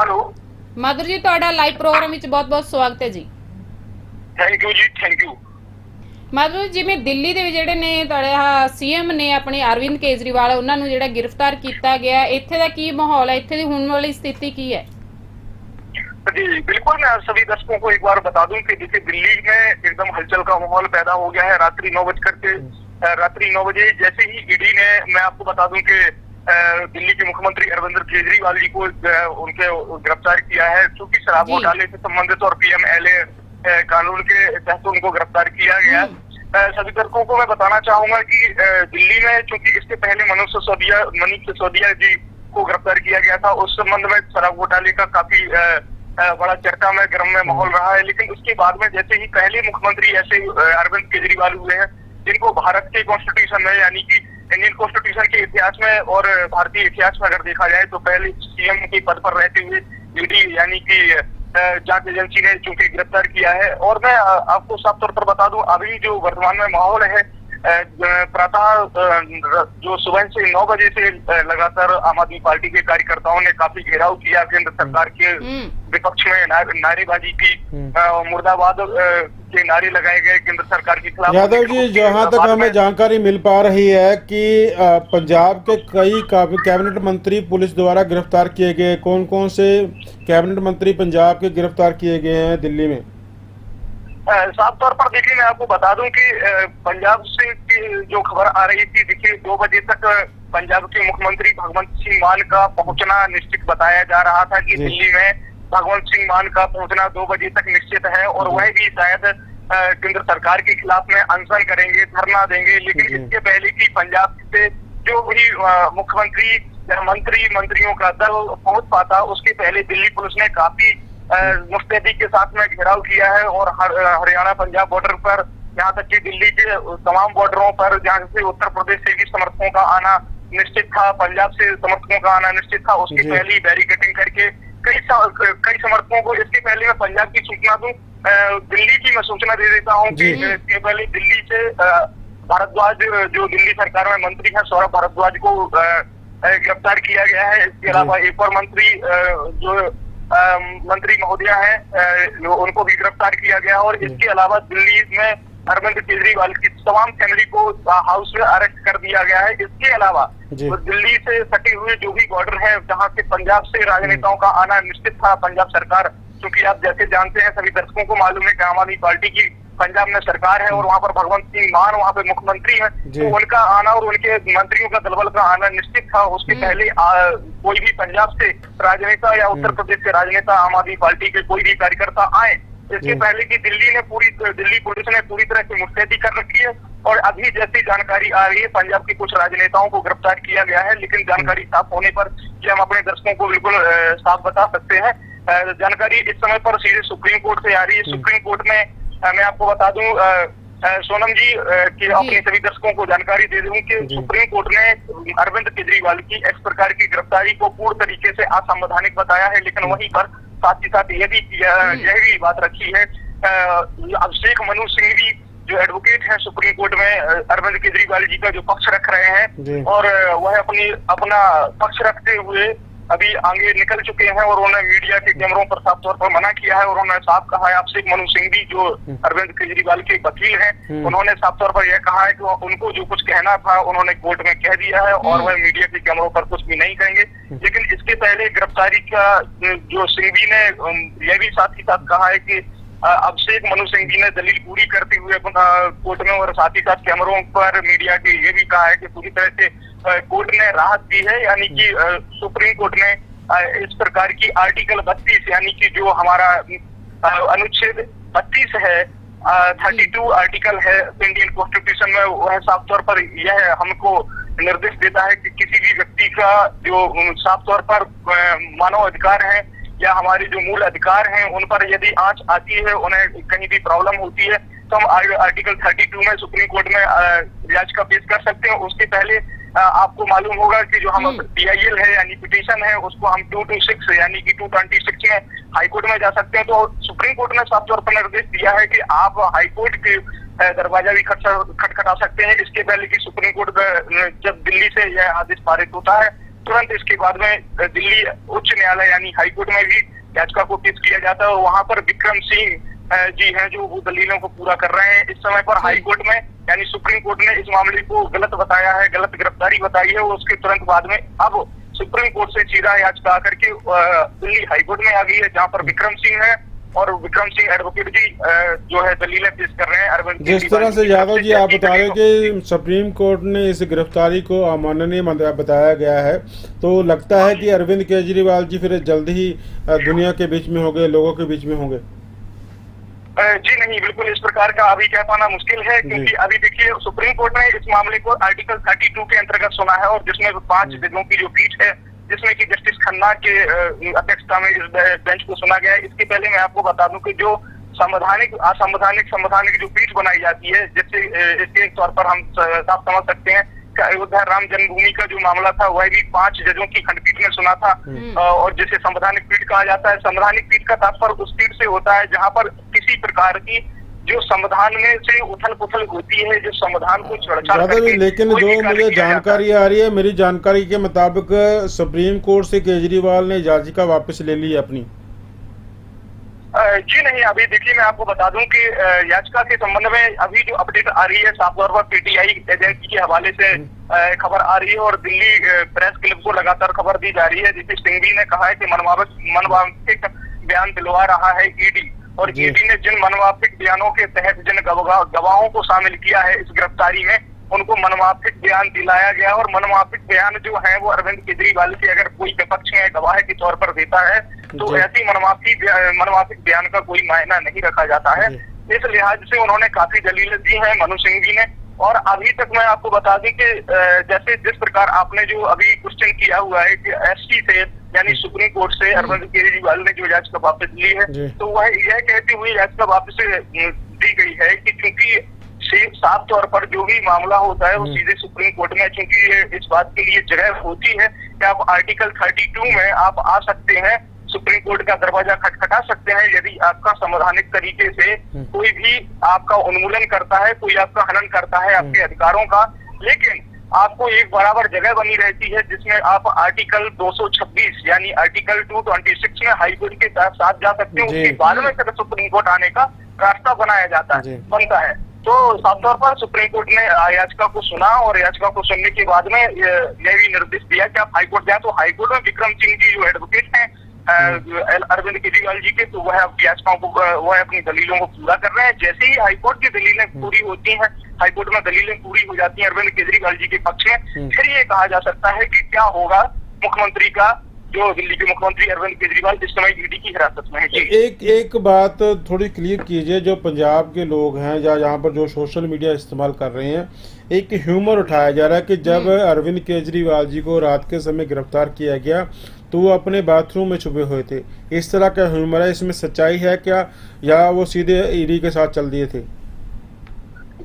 हेलो ਮਾਧੁਰ ਜੀ ਤੁਹਾਡਾ ਲਾਈਵ ਪ੍ਰੋਗਰਾਮ ਵਿੱਚ ਬਹੁਤ-ਬਹੁਤ ਸਵਾਗਤ ਹੈ ਜੀ। Thank you ji thank you Madhur ji, ਜਿਵੇਂ ਦਿੱਲੀ ਦੇ ਵਿੱਚ ਜਿਹੜੇ ਨੇ ਤੁਹਾਡੇ ਸੀਐਮ ਨੇ ਆਪਣੇ ਅਰਵਿੰਦ ਕੇਜਰੀਵਾਲ ਉਹਨਾਂ ਨੂੰ ਜਿਹੜਾ ਗ੍ਰਿਫਤਾਰ ਕੀਤਾ ਗਿਆ ਇੱਥੇ ਦਾ ਕੀ ਮਾਹੌਲ ਹੈ ਇੱਥੇ ਦੀ ਹੁਣ ਵਾਲੀ ਸਥਿਤੀ ਕੀ ਹੈ जी बिल्कुल मैं सभी दर्शकों को एक बार बता दूं कि देखिए दिल्ली में एकदम हलचल का माहौल पैदा हो गया है रात्रि नौ बजकर के अ, रात्रि नौ बजे जैसे ही ईडी ने मैं आपको बता दूं कि अ, दिल्ली के मुख्यमंत्री अरविंद केजरीवाल जी को अ, उनके गिरफ्तार किया है क्योंकि शराब जी। घोटाले से संबंधित और पीएमएलए कानून के तहत उनको गिरफ़्तार किया गया। सभी दर्शकों को मैं बताना चाहूँगा कि दिल्ली में चूँकि इसके पहले मनीष सिसोदिया मनीष सिसोदिया जी को गिरफ़्तार किया गया था उस संबंध में शराब घोटाले का काफ़ी बड़ा चर्चा में गर्म में माहौल रहा है। लेकिन उसके बाद में जैसे ही पहले मुख्यमंत्री ऐसे अरविंद केजरीवाल हुए हैं जिनको भारत के कॉन्स्टिट्यूशन में यानी कि इंडियन कॉन्स्टिट्यूशन के इतिहास में और भारतीय इतिहास में अगर देखा जाए तो पहले सीएम के पद पर रहते हुए ईडी यानी कि जाँच एजेंसी ने चूँकि गिरफ़्तार किया है और मैं आपको साफ़ तौर पर बता दूँ अभी जो वर्तमान में माहौल है प्रातः जो सुबह से नौ बजे से लगातार आम आदमी पार्टी के कार्यकर्ताओं ने काफ़ी घेराव किया केंद्र सरकार के हम्म विपक्ष में नारेबाजी की हम्म। मुर्दाबाद के नारे लगाए गए केंद्र सरकार के खिलाफ। यादव जी जहाँ तक हमें जानकारी मिल पा रही है कि पंजाब के कई कैबिनेट मंत्री पुलिस द्वारा गिरफ़्तार किए गए कौन कौन से कैबिनेट मंत्री पंजाब के गिरफ़्तार किए गए हैं दिल्ली में? साफ़ तौर पर देखिए मैं आपको बता दूँ कि पंजाब से की जो खबर आ रही थी देखिए दो बजे तक पंजाब के मुख्यमंत्री भगवंत सिंह मान का पहुँचना निश्चित बताया जा रहा था कि दिल्ली में भगवंत सिंह मान का पहुँचना दो बजे तक निश्चित है और वह भी शायद केंद्र सरकार के खिलाफ में अनशन करेंगे धरना देंगे। लेकिन इसके पहले की पंजाब से जो भी मुख्यमंत्री मंत्री मंत्रियों का दल पहुँच पाता उसके पहले दिल्ली पुलिस ने काफ़ी मुस्तैदी के साथ में घेराव किया है और हरियाणा पंजाब बॉर्डर पर यहाँ तक कि दिल्ली के तमाम बॉर्डरों पर जहाँ से उत्तर प्रदेश से भी समर्थकों का आना निश्चित था पंजाब से समर्थकों का आना निश्चित था उसके। पहले ही बैरिकेटिंग करके कई कई समर्थकों को इसके पहले मैं पंजाब की सूचना दूँ दिल्ली की मैं सूचना दे देता हूँ कि इसके पहले दिल्ली से भारद्वाज जो दिल्ली सरकार में मंत्री है सौरभ भारद्वाज को गिरफ़्तार किया गया है। इसके अलावा एक और मंत्री जो मंत्री महोदया है उनको भी गिरफ़्तार किया गया और इसके अलावा दिल्ली में अरविंद केजरीवाल की तमाम फैमिली को हाउस में अरेस्ट कर दिया गया है। इसके अलावा तो दिल्ली से सटे हुए जो भी बॉर्डर है जहाँ से पंजाब से राजनेताओं का आना निश्चित था पंजाब सरकार क्योंकि आप जैसे जानते हैं सभी दर्शकों को मालूम है कि आम आदमी पार्टी की पंजाब में सरकार है और वहाँ पर भगवंत सिंह मान वहाँ पे मुख्यमंत्री है। तो उनका आना और उनके मंत्रियों का दलबल का आना निश्चित था। उसके। पहले आ, कोई भी पंजाब से राजनेता या उत्तर हम्म। प्रदेश के राजनेता आम आदमी पार्टी के कोई भी कार्यकर्ता आए इसके पहले की दिल्ली ने पूरी दिल्ली पुलिस ने पूरी तरह से मुस्तैदी कर रखी है और अभी जैसी जानकारी आ रही है पंजाब के कुछ राजनेताओं को गिरफ़्तार किया गया है लेकिन जानकारी साफ़ होने पर ये हम अपने दर्शकों को बिल्कुल साफ़ बता सकते हैं। जानकारी इस समय पर सीधे सुप्रीम कोर्ट से आ रही है। सुप्रीम कोर्ट में मैं आपको बता दूँ सोनम जी कि अपने सभी दर्शकों को जानकारी दे दूँ कि सुप्रीम कोर्ट ने अरविंद केजरीवाल की इस प्रकार की गिरफ्तारी को पूर्ण तरीके से असंवैधानिक बताया है लेकिन वहीं पर साथ ही साथ यह भी यह यह भी बात रखी है अभिषेक मनु सिंह भी जो एडवोकेट है सुप्रीम कोर्ट में अरविंद केजरीवाल जी का जो पक्ष रख रहे हैं और वह अपनी अपना पक्ष रखते हुए अभी आगे निकल चुके हैं और उन्होंने मीडिया के कैमरों पर साफ़ तौर पर मना किया है और उन्होंने साफ़ कहा है आपसे मनु सिंह भी जो अरविंद केजरीवाल के वकील हैं हम्म। उन्होंने साफ़ तौर पर यह कहा है कि उनको जो कुछ कहना था उन्होंने कोर्ट में कह दिया है और वह मीडिया के कैमरों पर कुछ भी नहीं कहेंगे। लेकिन इसके पहले गिरफ्तारी का जो सिंघवी ने यह भी साथ ही साथ कहा है कि अभिषेक मनु सिंह जी ने दलील पूरी करते हुए कोर्ट में और साथ ही साथ कैमरों पर मीडिया के ये भी कहा है कि पूरी तरह से कोर्ट ने राहत दी है, यानी कि सुप्रीम कोर्ट ने इस प्रकार की आर्टिकल बत्तीस, यानी कि जो हमारा अनुच्छेद बत्तीस है थर्टी टू आर्टिकल है इंडियन कॉन्स्टिट्यूशन में, वह साफ़ तौर पर यह हमको निर्देश देता है कि किसी भी व्यक्ति का जो साफ़ तौर पर मानव अधिकार है या हमारे जो मूल अधिकार हैं उन पर यदि आँच आती है उन्हें कहीं भी प्रॉब्लम होती है तो हम आर- आर्टिकल 32 में सुप्रीम कोर्ट में याचिका पेश कर सकते हैं। उसके पहले आपको मालूम होगा कि जो हम हम्म। पीआईएल है यानी पिटीशन है उसको हम 226 यानी कि 226 में हाईकोर्ट में जा सकते हैं। तो सुप्रीम कोर्ट ने साफ़ तौर पर निर्देश दिया है कि आप हाईकोर्ट के दरवाज़ा भी खटखटा सकते हैं। इसके पहले कि सुप्रीम कोर्ट जब दिल्ली से यह आदेश पारित होता है तुरंत इसके बाद में दिल्ली उच्च न्यायालय यानी हाईकोर्ट में भी याचिका को पेश किया जाता है वहाँ पर विक्रम सिंह जी हैं जो वो दलीलों को पूरा कर रहे हैं। इस समय पर हाईकोर्ट में, यानी सुप्रीम कोर्ट ने इस मामले को गलत बताया है, गलत गिरफ्तारी बताई है और उसके तुरंत बाद में अब सुप्रीम कोर्ट से सीधा याचिका आकर के दिल्ली हाईकोर्ट में आ गई है, जहाँ पर विक्रम सिंह है। और विक्रम सिंह एडवोकेट जी जो है दलीलें पेश कर रहे हैं अरविंद जिस तरह से यादव जी आप बता रहे कि सुप्रीम कोर्ट ने इस गिरफ्तारी को अमाननीय बताया गया है। तो लगता है कि अरविंद केजरीवाल जी फिर जल्द ही दुनिया के बीच में होंगे लोगों के बीच में होंगे। जी नहीं बिल्कुल इस प्रकार का अभी कह पाना मुश्किल है क्योंकि अभी देखिए सुप्रीम कोर्ट ने इस मामले को आर्टिकल 32 के अंतर्गत सुना है और जिसमें पाँच जजों की जो पीठ है जिसमें कि जस्टिस खन्ना के अध्यक्षता में इस बेंच को सुना गया है। इसके पहले मैं आपको बता दूँ कि जो संवैधानिक असंवैधानिक संवैधानिक जो पीठ बनाई जाती है जिससे इसके तौर पर हम साफ़ समझ सकते हैं कि अयोध्या राम जन्मभूमि का जो मामला था वह भी पाँच जजों की खंडपीठ ने सुना था। और जिसे संवैधानिक पीठ कहा जाता है संवैधानिक पीठ का तात्पर्य उस पीठ से होता है जहाँ पर किसी प्रकार की जो संविधान में से उथल पुथल होती है जो संविधान को करके लेकिन जो मुझे। जानकारी आ रही है मेरी जानकारी के मुताबिक सुप्रीम कोर्ट से केजरीवाल ने याचिका वापस ले ली है अपनी। जी नहीं अभी देखिए मैं आपको बता दूँ कि याचिका के संबंध में अभी जो अपडेट आ रही है साफ़ तौर पर पीटीआई एजेंसी के हवाले से खबर आ रही है और दिल्ली प्रेस क्लब को लगातार खबर दी जा रही है। जिसे सिंघवी ने कहा है कि मनवावक मनवांकित बयान दिलवा रहा है ईडी। और ईडी ने जिन मनवाफिक बयानों के तहत जिन गवाहों को शामिल किया है इस गिरफ्तारी में उनको मनमाफिक बयान दिलाया गया और मनमाफिक बयान जो है वो अरविंद केजरीवाल के अगर कोई विपक्ष में गवाह के तौर पर देता है तो ऐसी मनवापी मनमाफिक बयान का कोई मायना नहीं रखा जाता है। इस लिहाज से उन्होंने काफ़ी दलीलें दी हैं मनु सिंह जी ने और अभी तक मैं आपको बता दूँ कि जैसे जिस प्रकार आपने जो अभी क्वेश्चन किया हुआ है कि एसटी से यानी सुप्रीम कोर्ट से अरविंद केजरीवाल ने जो याचिका वापस ली है तो वह यह कहती हुई याचिका वापस दी गई है कि से- साफ़ तौर पर जो भी मामला होता है वो। सीधे सुप्रीम कोर्ट में चूँकि ये इस बात के लिए जगह होती है कि आप आर्टिकल 32 में आप आ सकते हैं सुप्रीम कोर्ट का दरवाज़ा खटखटा सकते हैं यदि आपका संवैधानिक तरीके से कोई भी आपका उन्मूलन करता है कोई आपका हनन करता है आपके अधिकारों का लेकिन आपको एक बराबर जगह बनी रहती है जिसमें आप आर्टिकल 226 यानी आर्टिकल 226 में हाईकोर्ट के साथ साथ जा सकते हैं उसके बाद में फिर सुप्रीम कोर्ट आने का रास्ता बनाया जाता है बनता है। तो साफ़ तौर पर सुप्रीम कोर्ट ने याचिका को सुना और याचिका को सुनने के बाद में यह भी निर्देश दिया कि आप हाईकोर्ट जाए तो हाईकोर्ट में विक्रम सिंह जी जो एडवोकेट हैं अरविंद केजरीवाल जी के तो वह याचिकाओं को वह अपनी दलीलों को पूरा कर रहे हैं। जैसे ही हाईकोर्ट की दलीलें पूरी होती हैं हाईकोर्ट में दलीलें पूरी हो जाती हैं अरविंद केजरीवाल जी के पक्ष में फिर ये कहा जा सकता है कि क्या होगा मुख्यमंत्री का जो दिल्ली के मुख्यमंत्री अरविंद केजरीवाल इस समय ईडी की हिरासत में है। जी एक एक बात थोड़ी क्लियर कीजिए जो पंजाब के लोग हैं या यहाँ पर जो सोशल मीडिया इस्तेमाल कर रहे हैं एक ह्यूमर उठाया जा रहा है कि जब अरविंद केजरीवाल जी को रात के समय गिरफ़्तार किया गया तो वो अपने बाथरूम में छुपे हुए थे। इस तरह का ह्यूमर है इसमें सच्चाई है क्या या वो सीधे ईडी के साथ चल दिए थे?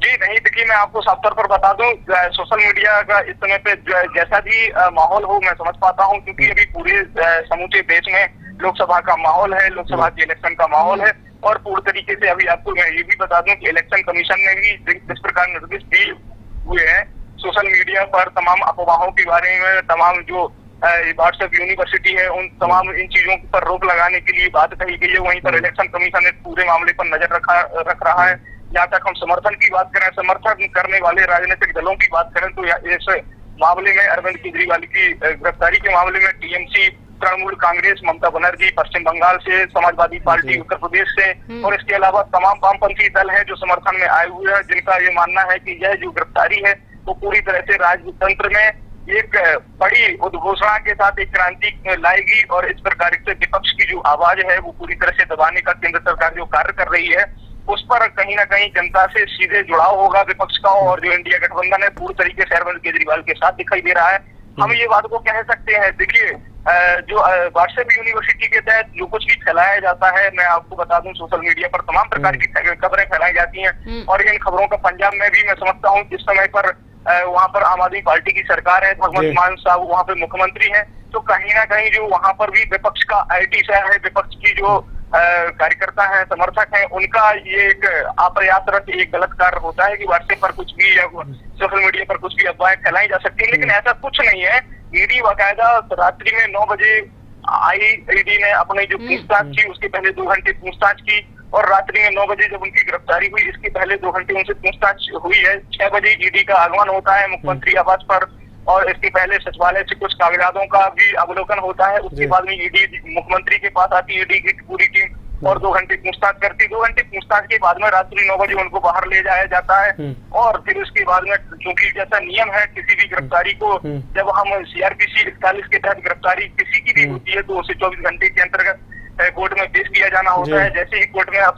जी नहीं देखिए मैं आपको साफ़ तौर पर बता दूँ सोशल मीडिया का इस समय पे जैसा भी माहौल हो मैं समझ पाता हूँ क्योंकि अभी पूरे समूचे देश में लोकसभा का माहौल है लोकसभा के इलेक्शन का माहौल है और पूर्ण तरीके से अभी आपको मैं ये भी बता दूँ कि इलेक्शन कमीशन ने भी जिस प्रकार निर्देश दिए हुए हैं सोशल मीडिया पर तमाम अफवाहों के बारे में तमाम जो व्हाट्सएप यूनिवर्सिटी है उन तमाम इन चीज़ों पर रोक लगाने के लिए बात कही गई है। वहीं पर इलेक्शन कमीशन ने पूरे मामले पर नज़र रखा रख रहा है। जहाँ तक हम समर्थन की बात करें समर्थन करने वाले राजनीतिक दलों की बात करें तो इस मामले में अरविंद केजरीवाल की गिरफ्तारी के मामले में टीएमसी तृणमूल कांग्रेस ममता बनर्जी पश्चिम बंगाल से समाजवादी पार्टी उत्तर प्रदेश से। और इसके अलावा तमाम वामपंथी दल हैं जो समर्थन में आए हुए हैं जिनका ये मानना है कि यह जो गिरफ्तारी है वो पूरी तरह से राजतंत्र में एक बड़ी उद्घोषणा के साथ एक क्रांति लाएगी और इस प्रकार से विपक्ष की जो आवाज़ है वो पूरी तरह से दबाने का केंद्र सरकार जो कार्य कर रही है उस पर कहीं ना कहीं जनता से सीधे जुड़ाव होगा विपक्ष का और जो इंडिया गठबंधन है पूरी तरीके से अरविंद केजरीवाल के साथ दिखाई दे रहा है। हम ये बात को कह सकते हैं देखिए जो व्हाट्सएप यूनिवर्सिटी के तहत जो कुछ भी फैलाया जाता है मैं आपको बता दूँ सोशल मीडिया पर तमाम प्रकार की खबरें फैलाई जाती हैं हम्म। और इन खबरों का पंजाब में भी मैं समझता हूँ इस समय पर वहाँ पर आम आदमी पार्टी की सरकार है भगवंत मान साहब वहाँ पे मुख्यमंत्री हैं। तो कहीं ना कहीं जो वहाँ पर भी विपक्ष का आईटी सह है विपक्ष की जो कार्यकर्ता है समर्थक है उनका ये एक अप्रयासरत एक गलत कार्य होता है कि व्हाट्सएप पर कुछ भी या सोशल मीडिया पर कुछ भी अफवाहें फैलाई जा सकती है लेकिन ऐसा कुछ नहीं है। ईडी बाकायदा रात्रि में नौ बजे आई ईडी ने अपनी जो पूछताछ की उसके पहले दो घंटे पूछताछ की और रात्रि में नौ बजे जब उनकी गिरफ्तारी हुई इसके पहले दो घंटे उनसे पूछताछ हुई है छह बजे ईडी का आगमन होता है मुख्यमंत्री आवास पर और इसके पहले सचिवालय से कुछ कागजातों का भी अवलोकन होता है उसके बाद में ईडी मुख्यमंत्री के पास आती है ईडी की पूरी टीम और दो घंटे पूछताछ करती दो घंटे पूछताछ के बाद में रात्रि नौ बजे उनको बाहर ले जाया जाता है हम्म। और फिर उसके बाद में चूँकि जैसा नियम है किसी भी गिरफ्तारी को हम्म। जब हम सीआरपीसी इकतालीस के तहत गिरफ्तारी किसी की भी हम्म। होती है तो उसे चौबीस घंटे के अंतर्गत कोर्ट में पेश किया जाना होता है। जैसे ही कोर्ट में आप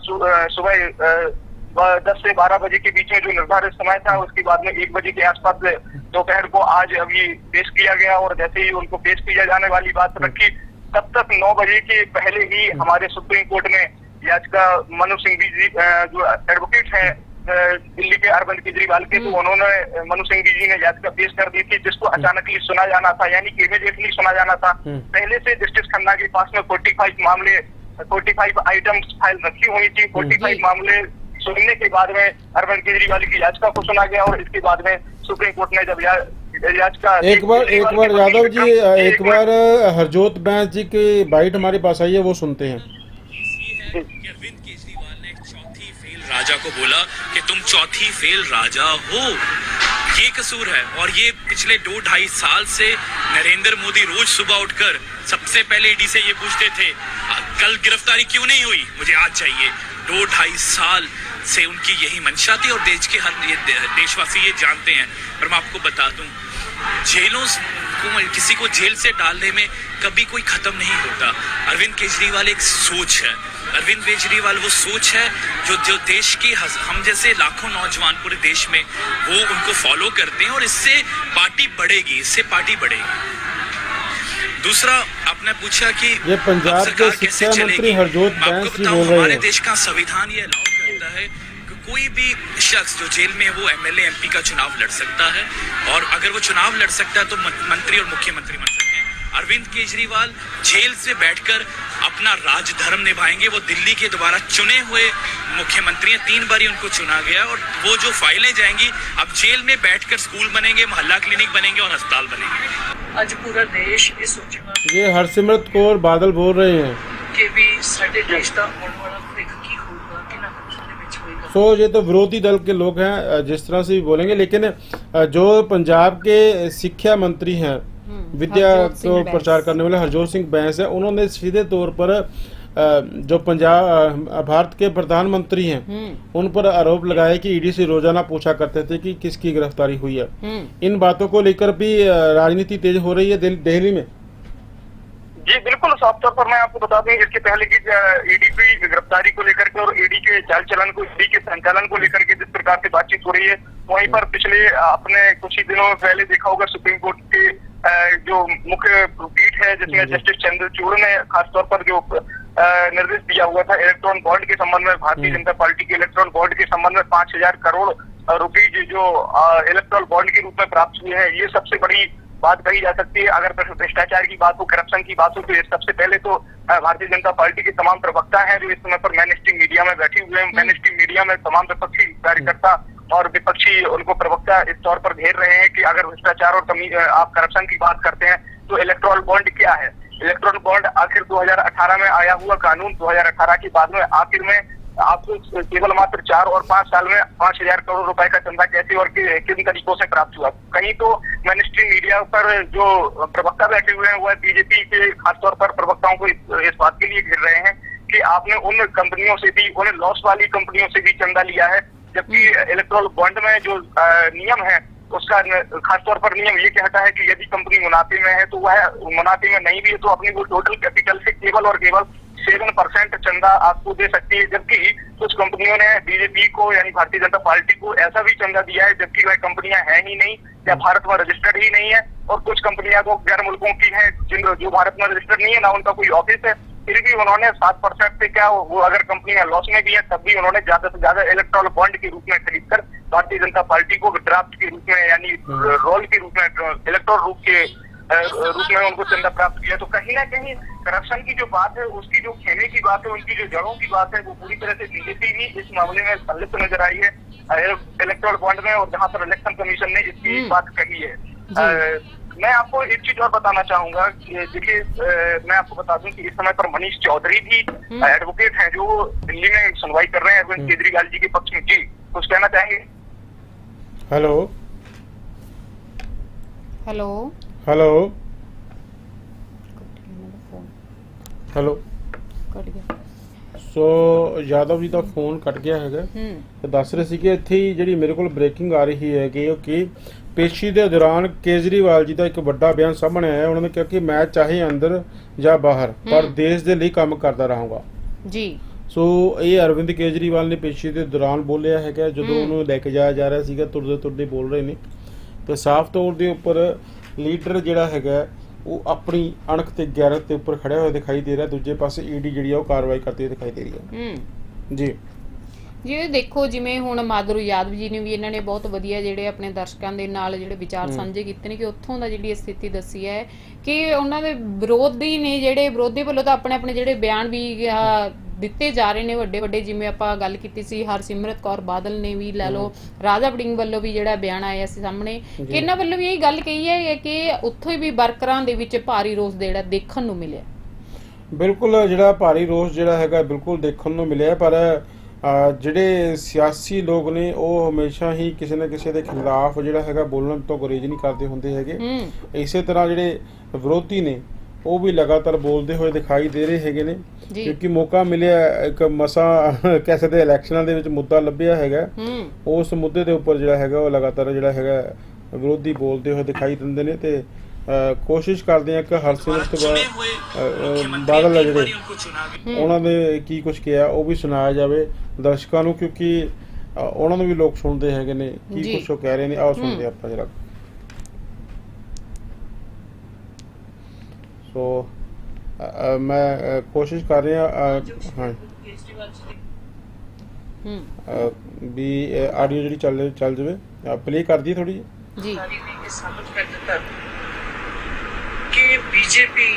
सुबह दस से बारह बजे के बीच में जो निर्धारित समय था उसके बाद में एक बजे के आसपास दोपहर को आज अभी पेश किया गया और जैसे ही उनको पेश किया जाने वाली बात रखी तब तक नौ बजे के पहले ही हमारे सुप्रीम कोर्ट में याचिका मनु सिंह जी जो एडवोकेट हैं दिल्ली के अरविंद केजरीवाल के तो उन्होंने मनु सिंह जी ने याचिका पेश कर दी थी जिसको अचानक ही सुना जाना था यानी कि इमीडिएटली सुना जाना था। हम्म। पहले से जस्टिस खन्ना के पास में 45 मामले 45 आइटम्स फ़ाइल रखी हुई थी फोर्टी फाइव मामले सुनने के बाद में अरविंद केजरीवाल की याचिका को सुना गया और इसके बाद में सुप्रीम कोर्ट ने जब या, याचिका एक बार एक बार यादव जी एक बार हरजोत बैंस जी की बाइट हमारे पास आई है वो सुनते हैं। राजा को बोला कि तुम चौथी फेल राजा हो। ये कसूर है। और ये पिछले दो ढाई साल से नरेंद्र मोदी रोज सुबह उठकर सबसे पहले ईडी से ये पूछते थे कल गिरफ्तारी क्यों नहीं हुई? मुझे आज चाहिए। दो ढाई साल से उनकी यही मंशा थी और देश के हर ये देशवासी ये जानते हैं। पर मैं आपको बता दूँ जेलों को किसी को जेल से डालने में कभी कोई खत्म नहीं होता। अरविंद केजरीवाल एक सोच है। अरविंद केजरीवाल वो सोच है जो जो देश की हम जैसे लाखों नौजवान पूरे देश में वो उनको फॉलो करते हैं और इससे पार्टी बढ़ेगी इससे पार्टी बढ़ेगी। दूसरा आपने पूछा कि ये पंजाब सरकार के कैसे शिक्षा मंत्री चलेगी? हरजोत आपको बैंस जी बोल रहे हमारे देश का संविधान ये अलाउ करता है कोई भी शख्स जो जेल में है वो एम एमपी का चुनाव लड़ सकता है। और अगर वो चुनाव लड़ सकता है तो मंत्री और मुख्यमंत्री बन सकते हैं। अरविंद केजरीवाल जेल से बैठकर अपना राजधर्म निभाएँगे। वो दिल्ली के द्वारा चुने हुए मुख्यमंत्री हैं। तीन बार उनको चुना गया और वो जो फाइलें जाएँगी अब जेल में बैठकर स्कूल बनेंगे मोहल्ला क्लिनिक बनेंगे और अस्पताल बनेंगे। आज पूरा देश इस ये हरसिमरत कौर बादल बोल रहे हैं। भी साढ़े सो so, ये तो विरोधी दल के लोग हैं जिस तरह से भी बोलेंगे लेकिन जो पंजाब के शिक्षा मंत्री हैं विद्या को तो प्रचार करने वाले हरजोत सिंह बैंस है उन्होंने सीधे तौर पर जो पंजाब भारत के प्रधानमंत्री हैं उन पर आरोप लगाया कि ईडी से रोज़ाना पूछा करते थे कि किसकी गिरफ्तारी हुई है। इन बातों को लेकर भी राजनीति तेज हो रही है दिल्ली में। साफ़ तौर पर मैं आपको बता दूँ इसके पहले की ईडी की गिरफ्तारी को लेकर के और ईडी के चाल चलन को ईडी के संचालन को लेकर के जिस प्रकार से बातचीत हो रही है वहीं पर पिछले अपने कुछ ही दिनों पहले देखा होगा सुप्रीम कोर्ट के जो मुख्य पीठ है जिसमें जस्टिस चंद्रचूड़ ने खासतौर पर जो निर्देश दिया हुआ था इलेक्ट्रॉन बॉन्ड के संबंध में भारतीय जनता पार्टी के इलेक्ट्रॉन बॉन्ड के संबंध में पाँच हज़ार करोड़ रुपये जो इलेक्ट्रॉन बॉन्ड के रूप में प्राप्त हुए हैं ये सबसे बड़ी बात कही जा सकती है। अगर भ्रष्टाचार की बात हो करप्शन की बात हो तो ये सबसे पहले तो भारतीय जनता पार्टी के तमाम प्रवक्ता हैं जो इस समय पर मैन स्ट्रीम मीडिया में बैठे हुए हैं। मैन स्ट्रीम मीडिया में तमाम विपक्षी कार्यकर्ता और विपक्षी उनको प्रवक्ता इस तौर पर घेर रहे हैं कि अगर भ्रष्टाचार और कमी आप करप्शन की बात करते हैं तो इलेक्ट्रॉल बॉन्ड क्या है? इलेक्ट्रॉल बॉन्ड आखिर 2018 में आया हुआ कानून 2018 के बाद में आखिर में आपको केवल मात्र चार और पाँच साल में पाँच हज़ार करोड़ रुपए का चंदा कैसे और किन तरीकों से प्राप्त हुआ? कहीं तो मैन स्ट्रीम मीडिया पर जो प्रवक्ता बैठे हुए हैं वह बीजेपी के खासतौर पर प्रवक्ताओं को इस, इस बात के लिए घेर रहे हैं कि आपने उन कंपनियों से भी उन लॉस वाली कंपनियों से भी चंदा लिया है जबकि इलेक्ट्रॉल बॉन्ड में जो नियम है उसका खासतौर पर नियम ये कहता है कि यदि कंपनी मुनाफे में है तो वह मुनाफे में नहीं भी है तो अपनी वो टोटल कैपिटल से केवल और केवल सेवन परसेंट चंदा आपको दे सकती है जबकि कुछ कंपनियों ने बीजेपी को यानी भारतीय जनता पार्टी को ऐसा भी चंदा दिया है जबकि वह कंपनियाँ हैं ही नहीं या भारत में रजिस्टर्ड ही नहीं है और कुछ कंपनियाँ तो गैर मुल्कों की हैं जिन जो भारत में रजिस्टर्ड नहीं है ना उनका कोई ऑफ़िस है फिर भी उन्होंने सात परसेंट से क्या वो अगर कंपनियाँ लॉस में भी है तब भी उन्होंने ज़्यादा से ज़्यादा इलेक्ट्रॉल बॉन्ड के रूप में खरीद कर भारतीय जनता पार्टी को ड्राफ्ट के रूप में यानी रोल के रूप में इलेक्ट्रॉल रूप के रूप में उनको चंदा प्राप्त किया। तो कहीं ना कहीं करप्शन की जो बात है उसकी जो खेमे की बात है उनकी जो जड़ों की बात है वो पूरी तरह से बीजेपी भी इस मामले में संलिप्त नज़र आई है इलेक्ट्रॉल बॉन्ड में और जहाँ पर इलेक्शन कमीशन ने इसकी हम्म। बात कही है। मैं आपको एक चीज़ और बताना चाहूँगा कि देखिए मैं आपको बता दूँ कि इस समय पर मनीष चौधरी भी हम्म। एडवोकेट हैं जो दिल्ली में सुनवाई कर रहे हैं। अरविंद केजरीवाल जी के पक्ष में। जी कुछ कहना चाहेंगे? हेलो। हेलो। ਫੋਨ हेलो ਕੱਟ ਗਿਆ ਸੋ ਯਾਦਵ ਜੀ ਦਾ ਫੋਨ ਕੱਟ ਗਿਆ ਹੈਗਾ। ਤੇ ਦੱਸ ਰਹੇ ਸੀ ਕਿ ਇੱਥੇ ਹੀ ਜਿਹੜੀ ਮੇਰੇ ਕੋਲ ਬ੍ਰੇਕਿੰਗ ਆ ਰਹੀ ਹੈ ਕਿ ਉਹ ਕਿ ਪੇਸ਼ੀ ਦੇ ਦੌਰਾਨ ਕੇਜਰੀਵਾਲ ਜੀ ਦਾ ਇੱਕ ਵੱਡਾ ਬਿਆਨ ਸਾਹਮਣੇ ਆਇਆ। ਉਹਨਾਂ ਨੇ ਕਿਹਾ ਕਿ ਮੈਂ ਚਾਹੇ ਅੰਦਰ ਜਾਂ ਬਾਹਰ ਪਰ। ਦੇਸ਼ ਦੇ ਲਈ ਕੰਮ ਕਰਦਾ ਰਹਾਂਗਾ। ਜੀ। ਸੋ ਇਹ ਅਰਵਿੰਦ ਕੇਜਰੀਵਾਲ ਨੇ ਪੇਸ਼ੀ ਦੇ ਦੌਰਾਨ ਬੋਲਿਆ ਹੈਗਾ ਜਦੋਂ। ਉਹਨੂੰ ਲੈ ਕੇ ਜਾਇਆ ਜਾ ਰਿਹਾ ਸੀਗਾ ਤੁਰਦੇ ਤੁਰਦੇ ਬੋਲ ਰਹੇ ਨੇ। ਤੇ ਸਾਫ਼ ਤੌਰ ਦੇ ਉੱਪਰ ਲੀਡਰ ਜਿਹੜਾ ਹੈਗਾ ਉਹ ਆਪਣੀ ਅਣਖ ਤੇ ਗੈਰਤ ਦੇ ਉੱਪਰ ਖੜਿਆ ਹੋਇਆ ਦਿਖਾਈ ਦੇ ਰਿਹਾ ਦੂਜੇ ਪਾਸੇ ਈਡੀ ਜਿਹੜੀ ਆ ਉਹ ਕਾਰਵਾਈ ਕਰਦੀ ਦਿਖਾਈ ਦੇ ਰਹੀ ਹੈ ਹੂੰ। ਜੀ। ਜੀ ਇਹ ਦੇਖੋ ਜਿਵੇਂ ਹੁਣ ਮਾਧੁਰ ਯਾਦਵ ਜੀ ਨੇ ਵੀ ਇਹਨਾਂ ਨੇ ਬਹੁਤ ਵਧੀਆ ਜਿਹੜੇ ਆਪਣੇ ਦਰਸ਼ਕਾਂ ਦੇ ਨਾਲ ਜਿਹੜੇ ਵਿਚਾਰ। ਸਾਂਝੇ ਕੀਤੇ ਨੇ ਕਿ ਉੱਥੋਂ ਦਾ ਜਿਹੜੀ ਸਥਿਤੀ ਦੱਸੀ ਹੈ ਕਿ ਉਹਨਾਂ ਦੇ ਵਿਰੋਧੀ ਨੇ ਜਿਹੜੇ ਵਿਰੋਧੀ ਵੱਲੋਂ ਤਾਂ ਆਪਣੇ ਆਪਣੇ ਜਿਹੜੇ ਬਿਆਨ ਵੀ ਦਿੱਤੇ ਜਾ ਰਹੇ ਨੇ ਵੱਡੇ ਵੱਡੇ ਜਿਵੇਂ ਆਪਾਂ ਗੱਲ ਕੀਤੀ ਸੀ ਹਰਸਿਮਰਤ ਕੌਰ ਬਾਦਲ ਨੇ ਵੀ ਲੈ ਲਓ ਰਾਜਾ ਵੜਿੰਗ ਵੱਲੋਂ ਵੀ ਜਿਹੜਾ ਬਿਆਨ ਆਇਆ ਸੀ ਸਾਹਮਣੇ ਕਿ। ਇਹਨਾਂ ਵੱਲੋਂ ਵੀ ਇਹ ਗੱਲ ਕਹੀ ਹੈ ਕਿ ਉੱਥੋਂ ਵੀ ਵਰਕਰਾਂ ਦੇ ਵਿੱਚ ਭਾਰੀ ਰੋਸ ਜਿਹੜਾ ਦੇਖਣ ਨੂੰ ਮਿਲਿਆ। ਬਿਲਕੁਲ ਜਿਹੜਾ ਭਾਰੀ ਰੋਸ ਜਿਹੜਾ ਹੈਗਾ ਬਿਲਕੁਲ ਦੇਖਣ ਨੂੰ ਮਿਲਿਆ ਪਰ ਜਿਹੜੇ ਸਿਆਸੀ ਲੋਕ ਨੇ ਉਹ ਹਮੇਸ਼ਾ ਹੀ ਕਿਸੇ ਨਾ ਕਿਸੇ ਦੇ ਖਿਲਾਫ ਜਿਹੜਾ ਹੈਗਾ ਬੋਲਣ ਤੋਂ ਗੁਰੇਜ਼ ਨਹੀਂ ਕਰਦੇ ਹੁੰਦੇ ਹੈਗੇ। ਇਸੇ ਤਰ੍ਹਾਂ ਜਿਹੜੇ ਵਿਰੋਧੀ ਨੇ ਉਹ ਵੀ ਲਗਾਤਾਰ ਬੋਲਦੇ ਹੋਏ ਦਿਖਾਈ ਦੇ ਰਹੇ ਹੈਗੇ ਨੇ ਕਿਉਂਕਿ ਮੌਕਾ ਮਿਲਿਆ ਇੱਕ ਮਸਾ ਕਹਿ ਸਕਦੇ ਇਲੈਕਸ਼ਨਾਂ ਦੇ ਵਿੱਚ ਮੁੱਦਾ ਲੱਭਿਆ ਹੈਗਾ। ਉਸ ਮੁੱਦੇ ਦੇ ਉੱਪਰ ਜਿਹੜਾ ਹੈਗਾ ਉਹ ਲਗਾਤਾਰ ਜਿਹੜਾ ਹੈਗਾ ਵਿਰੋਧੀ ਬੋਲਦੇ ਹੋਏ ਦਿਖਾਈ ਦਿੰਦੇ ਨੇ ਤੇ ਕੋਸ਼ਿਸ਼ ਕਰਦੇ ਆ ਕਿ ਹਰਸਿਮਰਤ ਬਾਦਲ ਜਿਹੜੇ। ਉਹਨਾਂ ਨੇ ਕੀ ਕੁਝ ਕਿਹਾ ਉਹ ਵੀ ਸੁਣਾਇਆ ਜਾਵੇ ਦਰਸ਼ਕਾਂ ਨੂੰ ਕਿਉਂਕਿ ਉਹਨਾਂ ਨੂੰ ਵੀ ਲੋਕ ਸੁਣਦੇ ਹੈਗੇ ਨੇ ਕੀ ਕੁਝ ਉਹ ਕਹਿ ਰਹੇ ਨੇ ਆਓ ਸੁਣਦੇ ਆਪਾਂ ਜਰਾ। ਸੋ ਮੈਂ ਕੋਸ਼ਿਸ਼ ਕਰ ਰਿਹਾ ਹਾਂ। ਹੂੰ। ਵੀ ਆਡੀਓ ਜਿਹੜੀ ਚੱਲ ਚੱਲ ਜਵੇ। ਪਲੇ ਕਰ ਦੀ ਥੋੜੀ ਜੀ। ਕਿ ਬੀਜੇਪੀ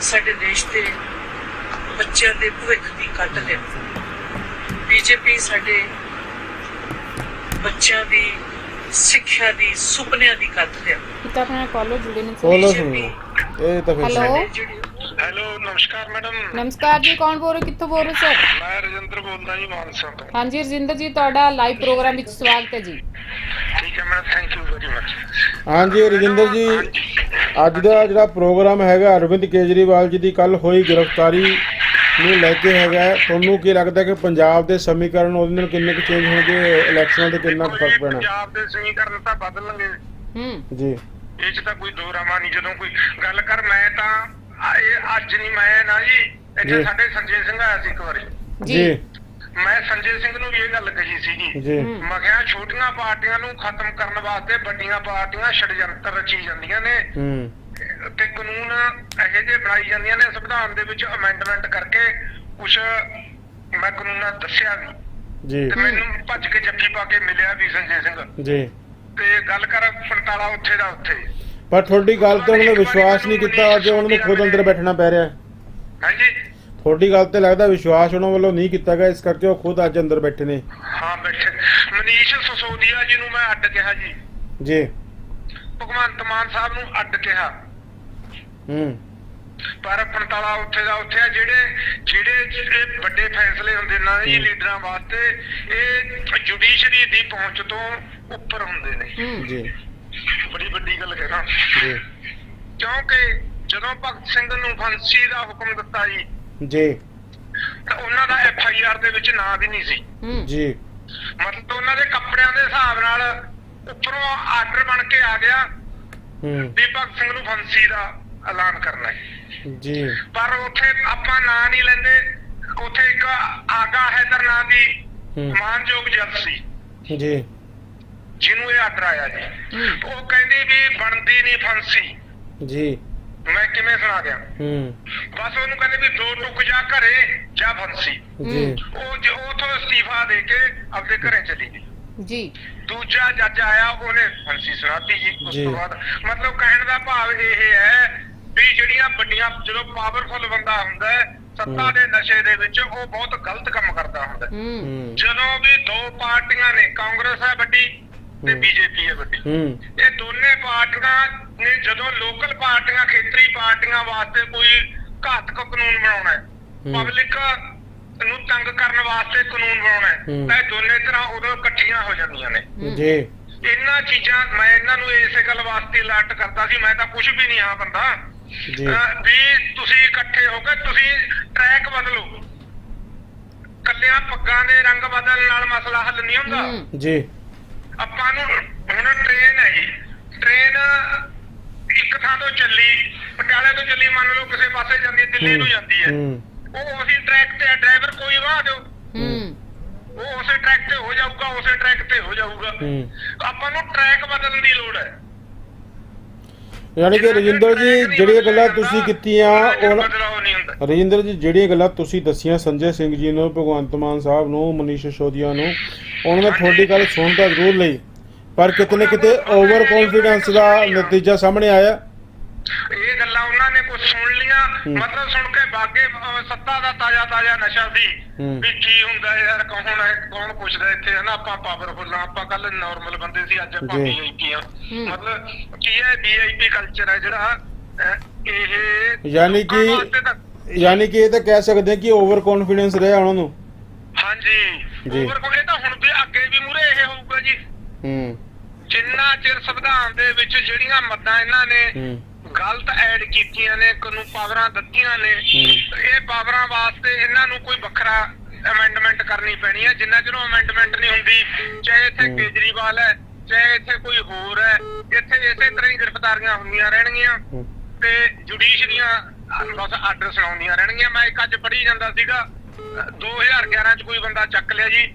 ਸਾਡੇ ਦੇਸ਼ ਦੇ ਬੱਚਿਆਂ ਦੇ ਭਵਿੱਖ ਦੀ ਕੱਟ ਲੈ ਬੀਜੇਪੀ ਸਾਡੇ ਬੱਚਿਆਂ ਦੀ ਸਿੱਖਿਆ ਦੀ ਸੁਪਨਿਆਂ ਦੀ ਕੱਟ ਲੈ ਕਿਤਾ ਆਪਣਾ ਕਾਲਜ ਜੁੜੇ ਨੇ ਕਾਲਜ ਨੂੰ ਇਹ ਤਾਂ ਫਿਰ ਹੈਲੋ ਹੈਲੋ ਨਮਸਕਾਰ ਮੈਡਮ। ਨਮਸਕਾਰ ਜੀ ਕੌਣ ਬੋਲ ਰਹੇ? ਕਿੱਥੋਂ ਬੋਲ ਰਹੇ ਸਰ ਮੈਂ ਰਜਿੰਦਰ ਬੋਲਦਾ ਜੀ ਮਾਨਸਾ ਤੋਂ। ਹਾਂਜੀ ਰਜਿੰਦਰ ਜੀ ਤੁਹਾਡਾ ਲਾਈਵ ਪ੍ਰੋਗਰਾਮ ਵਿੱਚ ਸਵਾਗਤ ਹੈ ਜੀ। ਠੀਕ ਹੈ ਮੈਂ ਥੈਂਕ ਯੂ ਵੈਰੀ ਮਚ ਹਾਂਜੀ ਰਜਿੰਦਰ ਜੀ ਅੱਜ ਦਾ ਜਿਹੜਾ ਪ੍ਰੋਗਰਾਮ ਹੈਗਾ ਅਰਵਿੰਦ ਕੇਜਰੀਵਾਲ ਜੀ ਦੀ ਕੱਲ ਹੋਈ ਗ੍ਰਿਫਤਾਰੀ ਨੂੰ ਲੈ ਕੇ ਹੈਗਾ ਤੁਹਾਨੂੰ ਕੀ ਲੱਗਦਾ ਕਿ ਪੰਜਾਬ ਦੇ ਸਮੀਕਰਨ ਉਹਦੇ ਨਾਲ ਕਿੰਨੇ ਕੁ ਚੇਂਜ ਹੋਣਗੇ? ਇਲੈਕਸ਼ਨਾਂ ਤੇ ਕਿੰਨਾ ਫ਼ਰਕ ਪੈਣਾ? ਪੰਜਾਬ ਦੇ ਸਮੀਕਰਨ ਤਾਂ ਬਦਲਣਗੇ। ਹੂੰ। ਜੀ। ਇਹ ਚ ਤਾਂ ਕੋਈ ਦੋ ਰਾਮਾ ਨਹੀਂ ਜਦੋਂ ਕੋਈ ਗੱਲ ਕਰ ਮੈਂ ਤਾਂ ਆ ਇਹ ਅੱਜ ਨਹੀਂ ਮੈਂ ਨਾ ਜੀ ਇੱਥੇ ਜੀ। ਸਾਡੇ ਸੰਜੇ ਸਿੰਘ ਆਇਆ ਸੀ ਇੱਕ ਵਾਰੀ। ਜੀ। ਮੈਂ ਸੰਜੇ ਸਿੰਘ ਨੂੰ ਵੀ ਇਹ ਗੱਲ ਕਹੀ ਸੀ ਜੀ। ਮੈਂ ਕਿਹਾ ਛੋਟੀਆਂ ਪਾਰਟੀਆਂ ਨੂੰ ਖਤਮ ਕਰਨ ਵਾਸਤੇ ਵੱਡੀਆਂ ਪਾਰਟੀਆਂ ਛੜਯੰਤਰ ਰਚੀ ਜਾਂਦੀਆਂ ਨੇ। ਹੂੰ। ਤੇ ਕਾਨੂੰਨ ਇਹੋ ਜਿਹੇ ਬਣਾਈ ਜਾਂਦੀਆਂ ਨੇ ਸੰਵਿਧਾਨ ਦੇ ਵਿੱਚ ਅਮੈਂਡਮੈਂਟ ਕਰਕੇ ਕੁਛ ਮੈਂ ਕਾਨੂੰਨਾਂ ਦੱਸਿਆ ਵੀ ਜੀ। ਤੇ ਮੈਨੂੰ ਭੱਜ ਕੇ ਜੱਫੀ ਪਾ ਕੇ ਮਿਲਿਆ ਵੀ ਸੰਜੇ ਸਿੰਘ। ਜੀ। ਤੇ ਗੱਲ ਕਰ 45 ਉੱਥੇ ਦਾ ਉੱਥੇ। ਪਰ ਤੁਹਾਡੀ ਗੱਲ ਤੇ ਉਹਨਾਂ ਨੇ ਵਿਸ਼ਵਾਸ ਨਹੀਂ ਕੀਤਾ ਅੱਜ ਉਹਨਾਂ ਨੂੰ ਖੁਦ ਅੰਦਰ ਬੈਠਣਾ ਪੈ ਰਿਹਾ। ਹੈ ਹਾਂਜੀ। ਤੁਹਾਡੀ ਗੱਲ ਤੇ ਲੱਗਦਾ ਵਿਸ਼ਵਾਸ ਉਹਨਾਂ ਵੱਲੋਂ ਨਹੀਂ ਕੀਤਾ ਗਿਆ ਇਸ ਕਰਕੇ ਉਹ ਖੁਦ ਅੱਜ ਅੰਦਰ ਬੈਠੇ ਨੇ। ਹਾਂ ਬੈਠੇ। ਮਨੀਸ਼ ਸਸੋਦੀਆ ਜੀ ਨੂੰ ਮੈਂ ਅੱਡ ਕਿਹਾ ਜੀ। ਜੀ। ਭਗਵੰਤ ਮਾਨ ਸਾਹਿਬ ਨੂੰ ਅੱਡ ਕਿਹਾ। ਹੂੰ। ਪਰ ਪੰਤਾਲਾ ਉੱਥੇ ਦਾ ਉੱਥੇ ਆ ਜਿਹੜੇ ਜਿਹੜੇ ਵੱਡੇ ਫੈਸਲੇ ਹੁੰਦੇ ਨੇ ਜੀ ਲੀਡਰਾਂ ਵਾਸਤੇ ਇਹ ਜੁਡੀਸ਼ਰੀ ਦੀ ਪਹੁੰਚ ਤੋਂ ਉੱਪਰ ਹੁੰਦੇ ਨੇ। ਜੀ। ਬੜੀ ਵੱਡੀ ਗੱਲ ਕਹਿਣਾ ਜੀ। ਕਿਉਂਕਿ ਜਦੋਂ ਭਗਤ ਸਿੰਘ ਨੂੰ ਫਾਂਸੀ ਦਾ ਹੁਕਮ ਦਿੱਤਾ ਜੀ ਜੀ। ਤਾਂ ਉਹਨਾਂ ਦਾ ਐਫ ਆਈ ਆਰ ਦੇ ਵਿੱਚ ਨਾਂ ਵੀ ਨਹੀਂ ਸੀ। ਹੂੰ। ਜੀ। ਮਤਲਬ ਉਹਨਾਂ ਦੇ ਕੱਪੜਿਆਂ ਦੇ ਹਿਸਾਬ ਨਾਲ ਉੱਪਰੋਂ ਆਰਡਰ ਬਣ ਕੇ ਆ ਗਿਆ ਹੂੰ। ਵੀ ਭਗਤ ਸਿੰਘ ਨੂੰ ਫਾਂਸੀ ਦਾ ਐਲਾਨ ਕਰਨਾ ਹੈ। ਜੀ। ਪਰ ਉੱਥੇ ਆਪਾਂ ਨਾਂ ਨਹੀਂ ਲੈਂਦੇ। ਉੱਥੇ ਇੱਕ ਆਗਾ ਹੈਦਰ ਨਾਂ ਦੀ ਮਾਨਯੋਗ ਜੱਜ ਸੀ। ਜੀ। ਜਿਹਨੂੰ ਇਹ ਆਰਡਰ ਆਇਆ ਜੀ। ਉਹ ਕਹਿੰਦੀ ਵੀ ਬਣਦੀ ਨਹੀਂ ਫਾਂਸੀ। ਜੀ। ਮੈਂ ਕਿਵੇਂ ਸੁਣਾ ਦਿਆਂ ਹੂੰ। ਬਸ ਉਹਨੂੰ ਕਹਿੰਦੇ ਵੀ ਦੋ ਟੁਕ ਜਾ ਘਰੇ ਜਾਂ ਫਾਂਸੀ। ਜੀ। ਉਹ ਜੋ ਉਥੋਂ ਅਸਤੀਫਾ ਦੇ ਕੇ ਆਪਣੇ ਘਰੇ ਚਲੀ ਗਈ। ਜੀ। ਦੂਜਾ ਜੱਜ ਆਇਆ ਉਹਨੇ ਫਾਂਸੀ ਸੁਣਾਤੀ ਜੀ। ਉਸ। ਤੋਂ ਬਾਅਦ ਮਤਲਬ ਕਹਿਣ ਦਾ ਭਾਵ ਇਹ ਹੈ ਵੀ ਜਿਹੜੀਆਂ ਵੱਡੀਆਂ ਜਦੋਂ ਪਾਵਰਫੁਲ ਬੰਦਾ ਹੁੰਦਾ ਹੈ ਸੱਤਾ। ਦੇ ਨਸ਼ੇ ਦੇ ਵਿੱਚ ਉਹ ਬਹੁਤ ਗਲਤ ਕੰਮ ਕਰਦਾ ਹੁੰਦਾ ਹੈ। ਜਦੋਂ ਵੀ ਦੋ ਪਾਰਟੀਆਂ ਨੇ ਕਾਂਗਰਸ ਹੈ ਵੱਡੀ ਤੇ। ਬੀਜੇਪੀ ਹੈ ਵੱਡੀ ਇਹ ਦੋਨੇ ਪਾਰਟੀਆਂ ਨੇ ਜਦੋਂ ਲੋਕਲ ਪਾਰਟੀਆਂ ਖੇਤਰੀ ਪਾਰਟੀਆਂ ਵਾਸਤੇ ਕੋਈ ਘਾਤਕ ਕਾਨੂੰਨ ਬਣਾਉਣਾ ਹੈ। ਪਬਲਿਕ ਨੂੰ ਤੰਗ ਕਰਨ ਵਾਸਤੇ ਕਾਨੂੰਨ ਬਣਾਉਣਾ ਹੈ। ਤਾਂ ਇਹ ਦੋਨੇ ਤਰ੍ਹਾਂ ਉਦੋਂ ਇਕੱਠੀਆਂ ਹੋ ਜਾਂਦੀਆਂ ਨੇ ਜੀ ਇਹਨਾਂ ਚੀਜ਼ਾਂ ਮੈਂ ਇਹਨਾਂ ਨੂੰ ਇਸੇ ਗੱਲ ਵਾਸਤੇ ਅਲਰਟ ਕਰਦਾ ਸੀ ਮੈਂ ਤਾਂ ਕੁਝ ਵੀ ਨਹੀਂ ਹਾਂ ਬੰਦਾ ਜੀ। ਵੀ ਤੁਸੀਂ ਇਕੱਠੇ ਹੋ ਕੇ ਤੁਸੀਂ ਟਰੈਕ ਬਦਲੋ। ਕੱਲਿਆਂ ਪੱਗਾਂ ਦੇ ਰੰਗ ਬਦਲਣ ਨਾਲ ਮਸਲਾ ਹੱਲ ਨਹੀਂ ਹੁੰਦਾ। ਜੀ। ਆਪਾਂ ਨੂੰ ਹੁਣ ਟ੍ਰੇਨ ਹੈ ਜੀ। ਟ੍ਰੇਨ ਇੱਕ ਥਾਂ ਤੋਂ ਚੱਲੀ ਪਟਿਆਲੇ ਤੋਂ ਚੱਲੀ ਮੰਨ ਲਓ ਕਿਸੇ ਪਾਸੇ ਜਾਂਦੀ ਹੈ ਦਿੱਲੀ ਨੂੰ ਜਾਂਦੀ ਹੈ। ਉਹ ਉਸੇ ਟਰੈਕ ਤੇ ਡਰਾਈਵਰ ਕੋਈ ਵਾਹ ਦਿਓ। ਹੂੰ। ਉਹ ਉਸੇ ਟਰੈਕ ਤੇ ਹੋ ਜਾਊਗਾ ਉਸੇ ਟਰੈਕ ਤੇ ਹੋ ਜਾਊਗਾ। ਹੂੰ। ਆਪਾਂ ਨੂੰ ਟਰੈਕ ਬਦਲਣ ਦੀ ਲੋੜ ਹੈ। ਯਾਨੀ ਕਿ ਰਜਿੰਦਰ ਜੀ ਜਿਹੜੀਆਂ ਗੱਲਾਂ ਤੁਸੀਂ ਕੀਤੀਆਂ ਉਹਨਾਂ ਬਦਲਾਅ ਨਹੀਂ ਹੁੰਦਾ। ਰਜਿੰਦਰ ਜੀ ਜਿਹੜੀਆਂ ਗੱਲਾਂ ਤੁਸੀਂ ਦੱਸੀਆਂ ਸੰਜੇ ਸਿੰਘ ਜੀ ਨੂੰ ਭਗਵੰਤ ਮਾਨ ਸਾਹਿਬ ਨੂੰ ਮਨੀਸ਼ ਸਿਸੋਦੀਆ ਨੂੰ ਉਹਨਾਂ ਨੇ ਤੁਹਾਡੀ ਗੱਲ ਸੁਣ ਤਾਂ ਜ਼ਰੂਰ ਲਈ। ਪਰ ਕਿਤੇ ਨਾ ਕਿਤੇ ਓਵਰ ਕੌਨਫੀਡੈਂਸ ਦਾ ਨਤੀਜਾ ਸਾਹਮਣੇ ਆਇਆ। ਇਹ ਗੱਲਾਂ ਉਹਨਾਂ ਨੇ ਕੁਝ ਸੁਣ ਲੀਆਂ ਹੂੰ। ਮਤਲਬ ਸੁਣ ਕੇ ਬਾਗੇ ਸੱਤਾ ਦਾ ਤਾਜ਼ਾ ਤਾਜ਼ਾ ਨਸ਼ਾ ਸੀ। ਵੀ ਕੀ ਹੁੰਦਾ ਯਾਰ ਕੌਣ ਹੈ ਕੌਣ ਪੁੱਛਦਾ ਇੱਥੇ ਹਨਾ? ਆਪਾਂ ਪਾਵਰਫੁਲ ਆ ਆਪਾਂ ਕੱਲ ਨਾਰਮਲ ਬੰਦੇ ਸੀ ਅੱਜ ਆਪਾਂ। ਵੀਆਈਪੀ ਆ ਹੂੰ। ਮਤਲਬ ਕੀ ਹੈ ਵੀਆਈਪੀ ਕਲਚਰ ਹੈ ਜਿਹੜਾ ਇਹ ਯਾਨੀ ਕਿ- ਯਾਨੀ ਕਿ ਇਹ ਤਾਂ ਕਹਿ ਸਕਦੇ ਕਿ ਓਵਰ ਕੌਨਫੀਡੈਂਸ ਰਿਹਾ ਉਹਨਾਂ ਨੂੰ। ਹਾਂਜੀ। ਓਵਰ ਇਹ ਤਾਂ ਹੁਣ ਵੀ ਅੱਗੇ ਵੀ ਮੂਰੇ ਇਹ ਹੋਊਗਾ ਜੀ। ਹੂੰ। ਜਿੰਨਾ ਚਿਰ ਸੰਵਿਧਾਨ ਦੇ ਵਿੱਚ ਜਿਹੜੀਆਂ ਮੱਦਾਂ ਇਹਨਾਂ ਨੇ ਗਲਤ ਐਡ ਕੀਤੀਆਂ ਨੇ ਕਾਨੂੰਨ ਪਾਵਰਾਂ ਦਿੱਤੀਆਂ ਨੇ। ਇਹ ਪਾਵਰਾਂ ਵਾਸਤੇ ਇਹਨਾਂ ਨੂੰ ਕੋਈ ਵੱਖਰਾ ਅਮੈਂਡਮੈਂਟ ਕਰਨੀ ਪੈਣੀ ਹੈ ਜਿੰਨਾ ਚਿਰ ਅਮੈਂਡਮੈਂਟ ਨਹੀਂ ਹੁੰਦੀ ਚਾਹੇ ਇੱਥੇ। ਕੇਜਰੀਵਾਲ ਹੈ ਚਾਹੇ ਇੱਥੇ ਕੋਈ ਹੋਰ ਹੈ ਇੱਥੇ ਇਸੇ ਤਰ੍ਹਾਂ ਹੀ ਗ੍ਰਿਫਤਾਰੀਆਂ ਹੁੰਦੀਆਂ ਰਹਿਣਗੀਆਂ। ਤੇ ਜੁਡੀਸ਼ਰੀਆਂ ਬਸ ਆਰਡਰ ਸੁਣਾਉਂਦੀਆਂ ਰਹਿਣਗੀਆਂ। ਮੈਂ ਇੱਕ ਅੱਜ ਪੜ੍ਹੀ ਜਾਂਦਾ ਸੀਗਾ ਅਹ 2011 ਚ ਕੋਈ ਬੰਦਾ ਚੱਕ ਲਿਆ ਜੀ।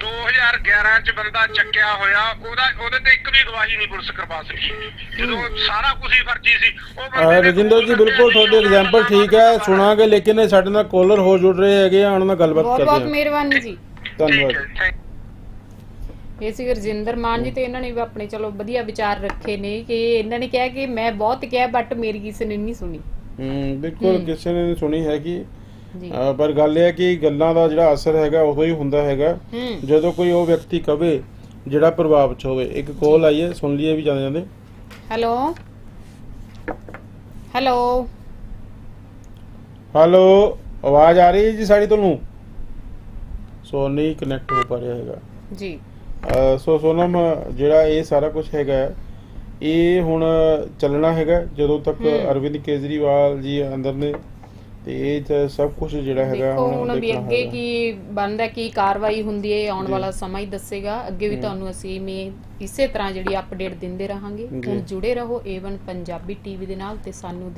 2011 ਚ ਬੰਦਾ ਚੱਕਿਆ ਹੋਇਆ ਉਹਦਾ ਉਹਦੇ ਤੇ ਇੱਕ ਵੀ ਗਵਾਹੀ ਨਹੀਂ ਪੁਲਿਸ ਕਰਵਾ ਸਕੀ। ਜਦੋਂ ਸਾਰਾ ਕੁਝ ਹੀ ਫਰਜ਼ੀ ਸੀ ਉਹ ਬੰਦੇ ਨੇ ਰਜਿੰਦਰ ਜੀ ਬਿਲਕੁਲ ਤੁਹਾਡੇ ਐਗਜ਼ਾਮਪਲ ਠੀਕ ਹੈ ਸੁਣਾਂਗੇ ਲੇਕਿਨ ਇਹ ਸਾਡੇ ਨਾਲ ਕਾਲਰ ਹੋ ਜੁੜ ਰਹੇ ਹੈਗੇ ਆ ਉਹਨਾਂ ਨਾਲ ਗੱਲਬਾਤ ਬਹੁਤ ਕਰਦੇ ਬਹੁਤ ਹਾਂ। ਮਿਹਰਬਾਨੀ ਜੀ। ਧੰਨਵਾਦ। ਇਹ ਸੀ ਰਜਿੰਦਰ ਮਾਨ ਜੀ ਤੇ ਇਹਨਾਂ ਨੇ ਵੀ ਆਪਣੇ ਚਲੋ ਵਧੀਆ ਵਿਚਾਰ ਰੱਖੇ ਨੇ ਕਿ ਇਹਨਾਂ ਨੇ ਕਿਹਾ ਕਿ ਮੈਂ ਬਹੁਤ ਕਿਹਾ ਬਟ ਮੇਰੀ ਕਿਸੇ ਨੇ ਨਹੀਂ ਸੁਣੀ। ਹੂੰ ਬਿਲਕੁਲ। ਕਿਸੇ ਨੇ ਨਹੀਂ ਸੁਣੀ ਹੈਗੀ। ਪਰ ਗੱਲ ਇਹ ਹੈ ਕਿ ਗੱਲਾਂ ਦਾ ਜਿਹੜਾ ਅਸਰ ਹੈਗਾ ਉਹ ਹੀ ਹੁੰਦਾ ਹੈਗਾ। ਜਦੋਂ ਕੋਈ ਉਹ ਵਿਅਕਤੀ ਕਵੇ ਜਿਹੜਾ ਪ੍ਰਭਾਵ ਚ ਹੋਵੇ। ਇੱਕ ਕਾਲ ਆਈ ਹੈ ਸੁਣ ਲਈਏ ਵੀ ਜਾਂਦੇ ਜਾਂਦੇ। ਹੈਲੋ। ਹੈਲੋ। ਹੈਲੋ ਆਵਾਜ਼ ਆ ਰਹੀ ਹੈ ਜੀ ਸਾਡੀ ਤੁਹਾਨੂੰ? ਸੋ ਨਹੀਂ ਕਨੈਕਟ ਹੋ ਪਾ ਰਿਹਾ ਹੈਗਾ। ਜੀ। ਸੋ ਸੋਨਮ ਜਿਹੜਾ ਇਹ ਸਾਰਾ ਕੁਝ ਹੈਗਾ ਇਹ ਹੁਣ ਚੱਲਣਾ ਹੈਗਾ। ਜਦੋਂ ਤੱਕ। ਅਰਵਿੰਦ ਕੇਜਰੀਵਾਲ ਜੀ ਅੰਦਰ ਨੇ ਤੇ ਇਹ 'ਚ ਸਭ ਕੁਝ ਜਿਹੜਾ ਹੈਗਾ ਦੇਖੋ ਹੁਣ ਵੀ ਦੇਖਣਾ ਅੱਗੇ ਹੈਗਾ। ਕੀ ਬਣਦਾ ਕੀ ਕਾਰਵਾਈ ਹੁੰਦੀ ਹੈ ਆਉਣ ਜੀ। ਵਾਲਾ ਸਮਾਂ ਹੀ ਦੱਸੇਗਾ ਅੱਗੇ ਵੀ। ਤੁਹਾਨੂੰ ਅਸੀਂ ਮੇ ਇਸੇ ਤਰ੍ਹਾਂ ਜਿਹੜੀ ਅਪਡੇਟ ਦਿੰਦੇ ਰਹਾਂਗੇ ਜੀ। ਹੁਣ ਜੁੜੇ ਰਹੋ A1 ਪੰਜਾਬੀ ਟੀਵੀ ਦੇ ਨਾਲ ਤੇ ਸਾਨੂੰ ਦਿਓ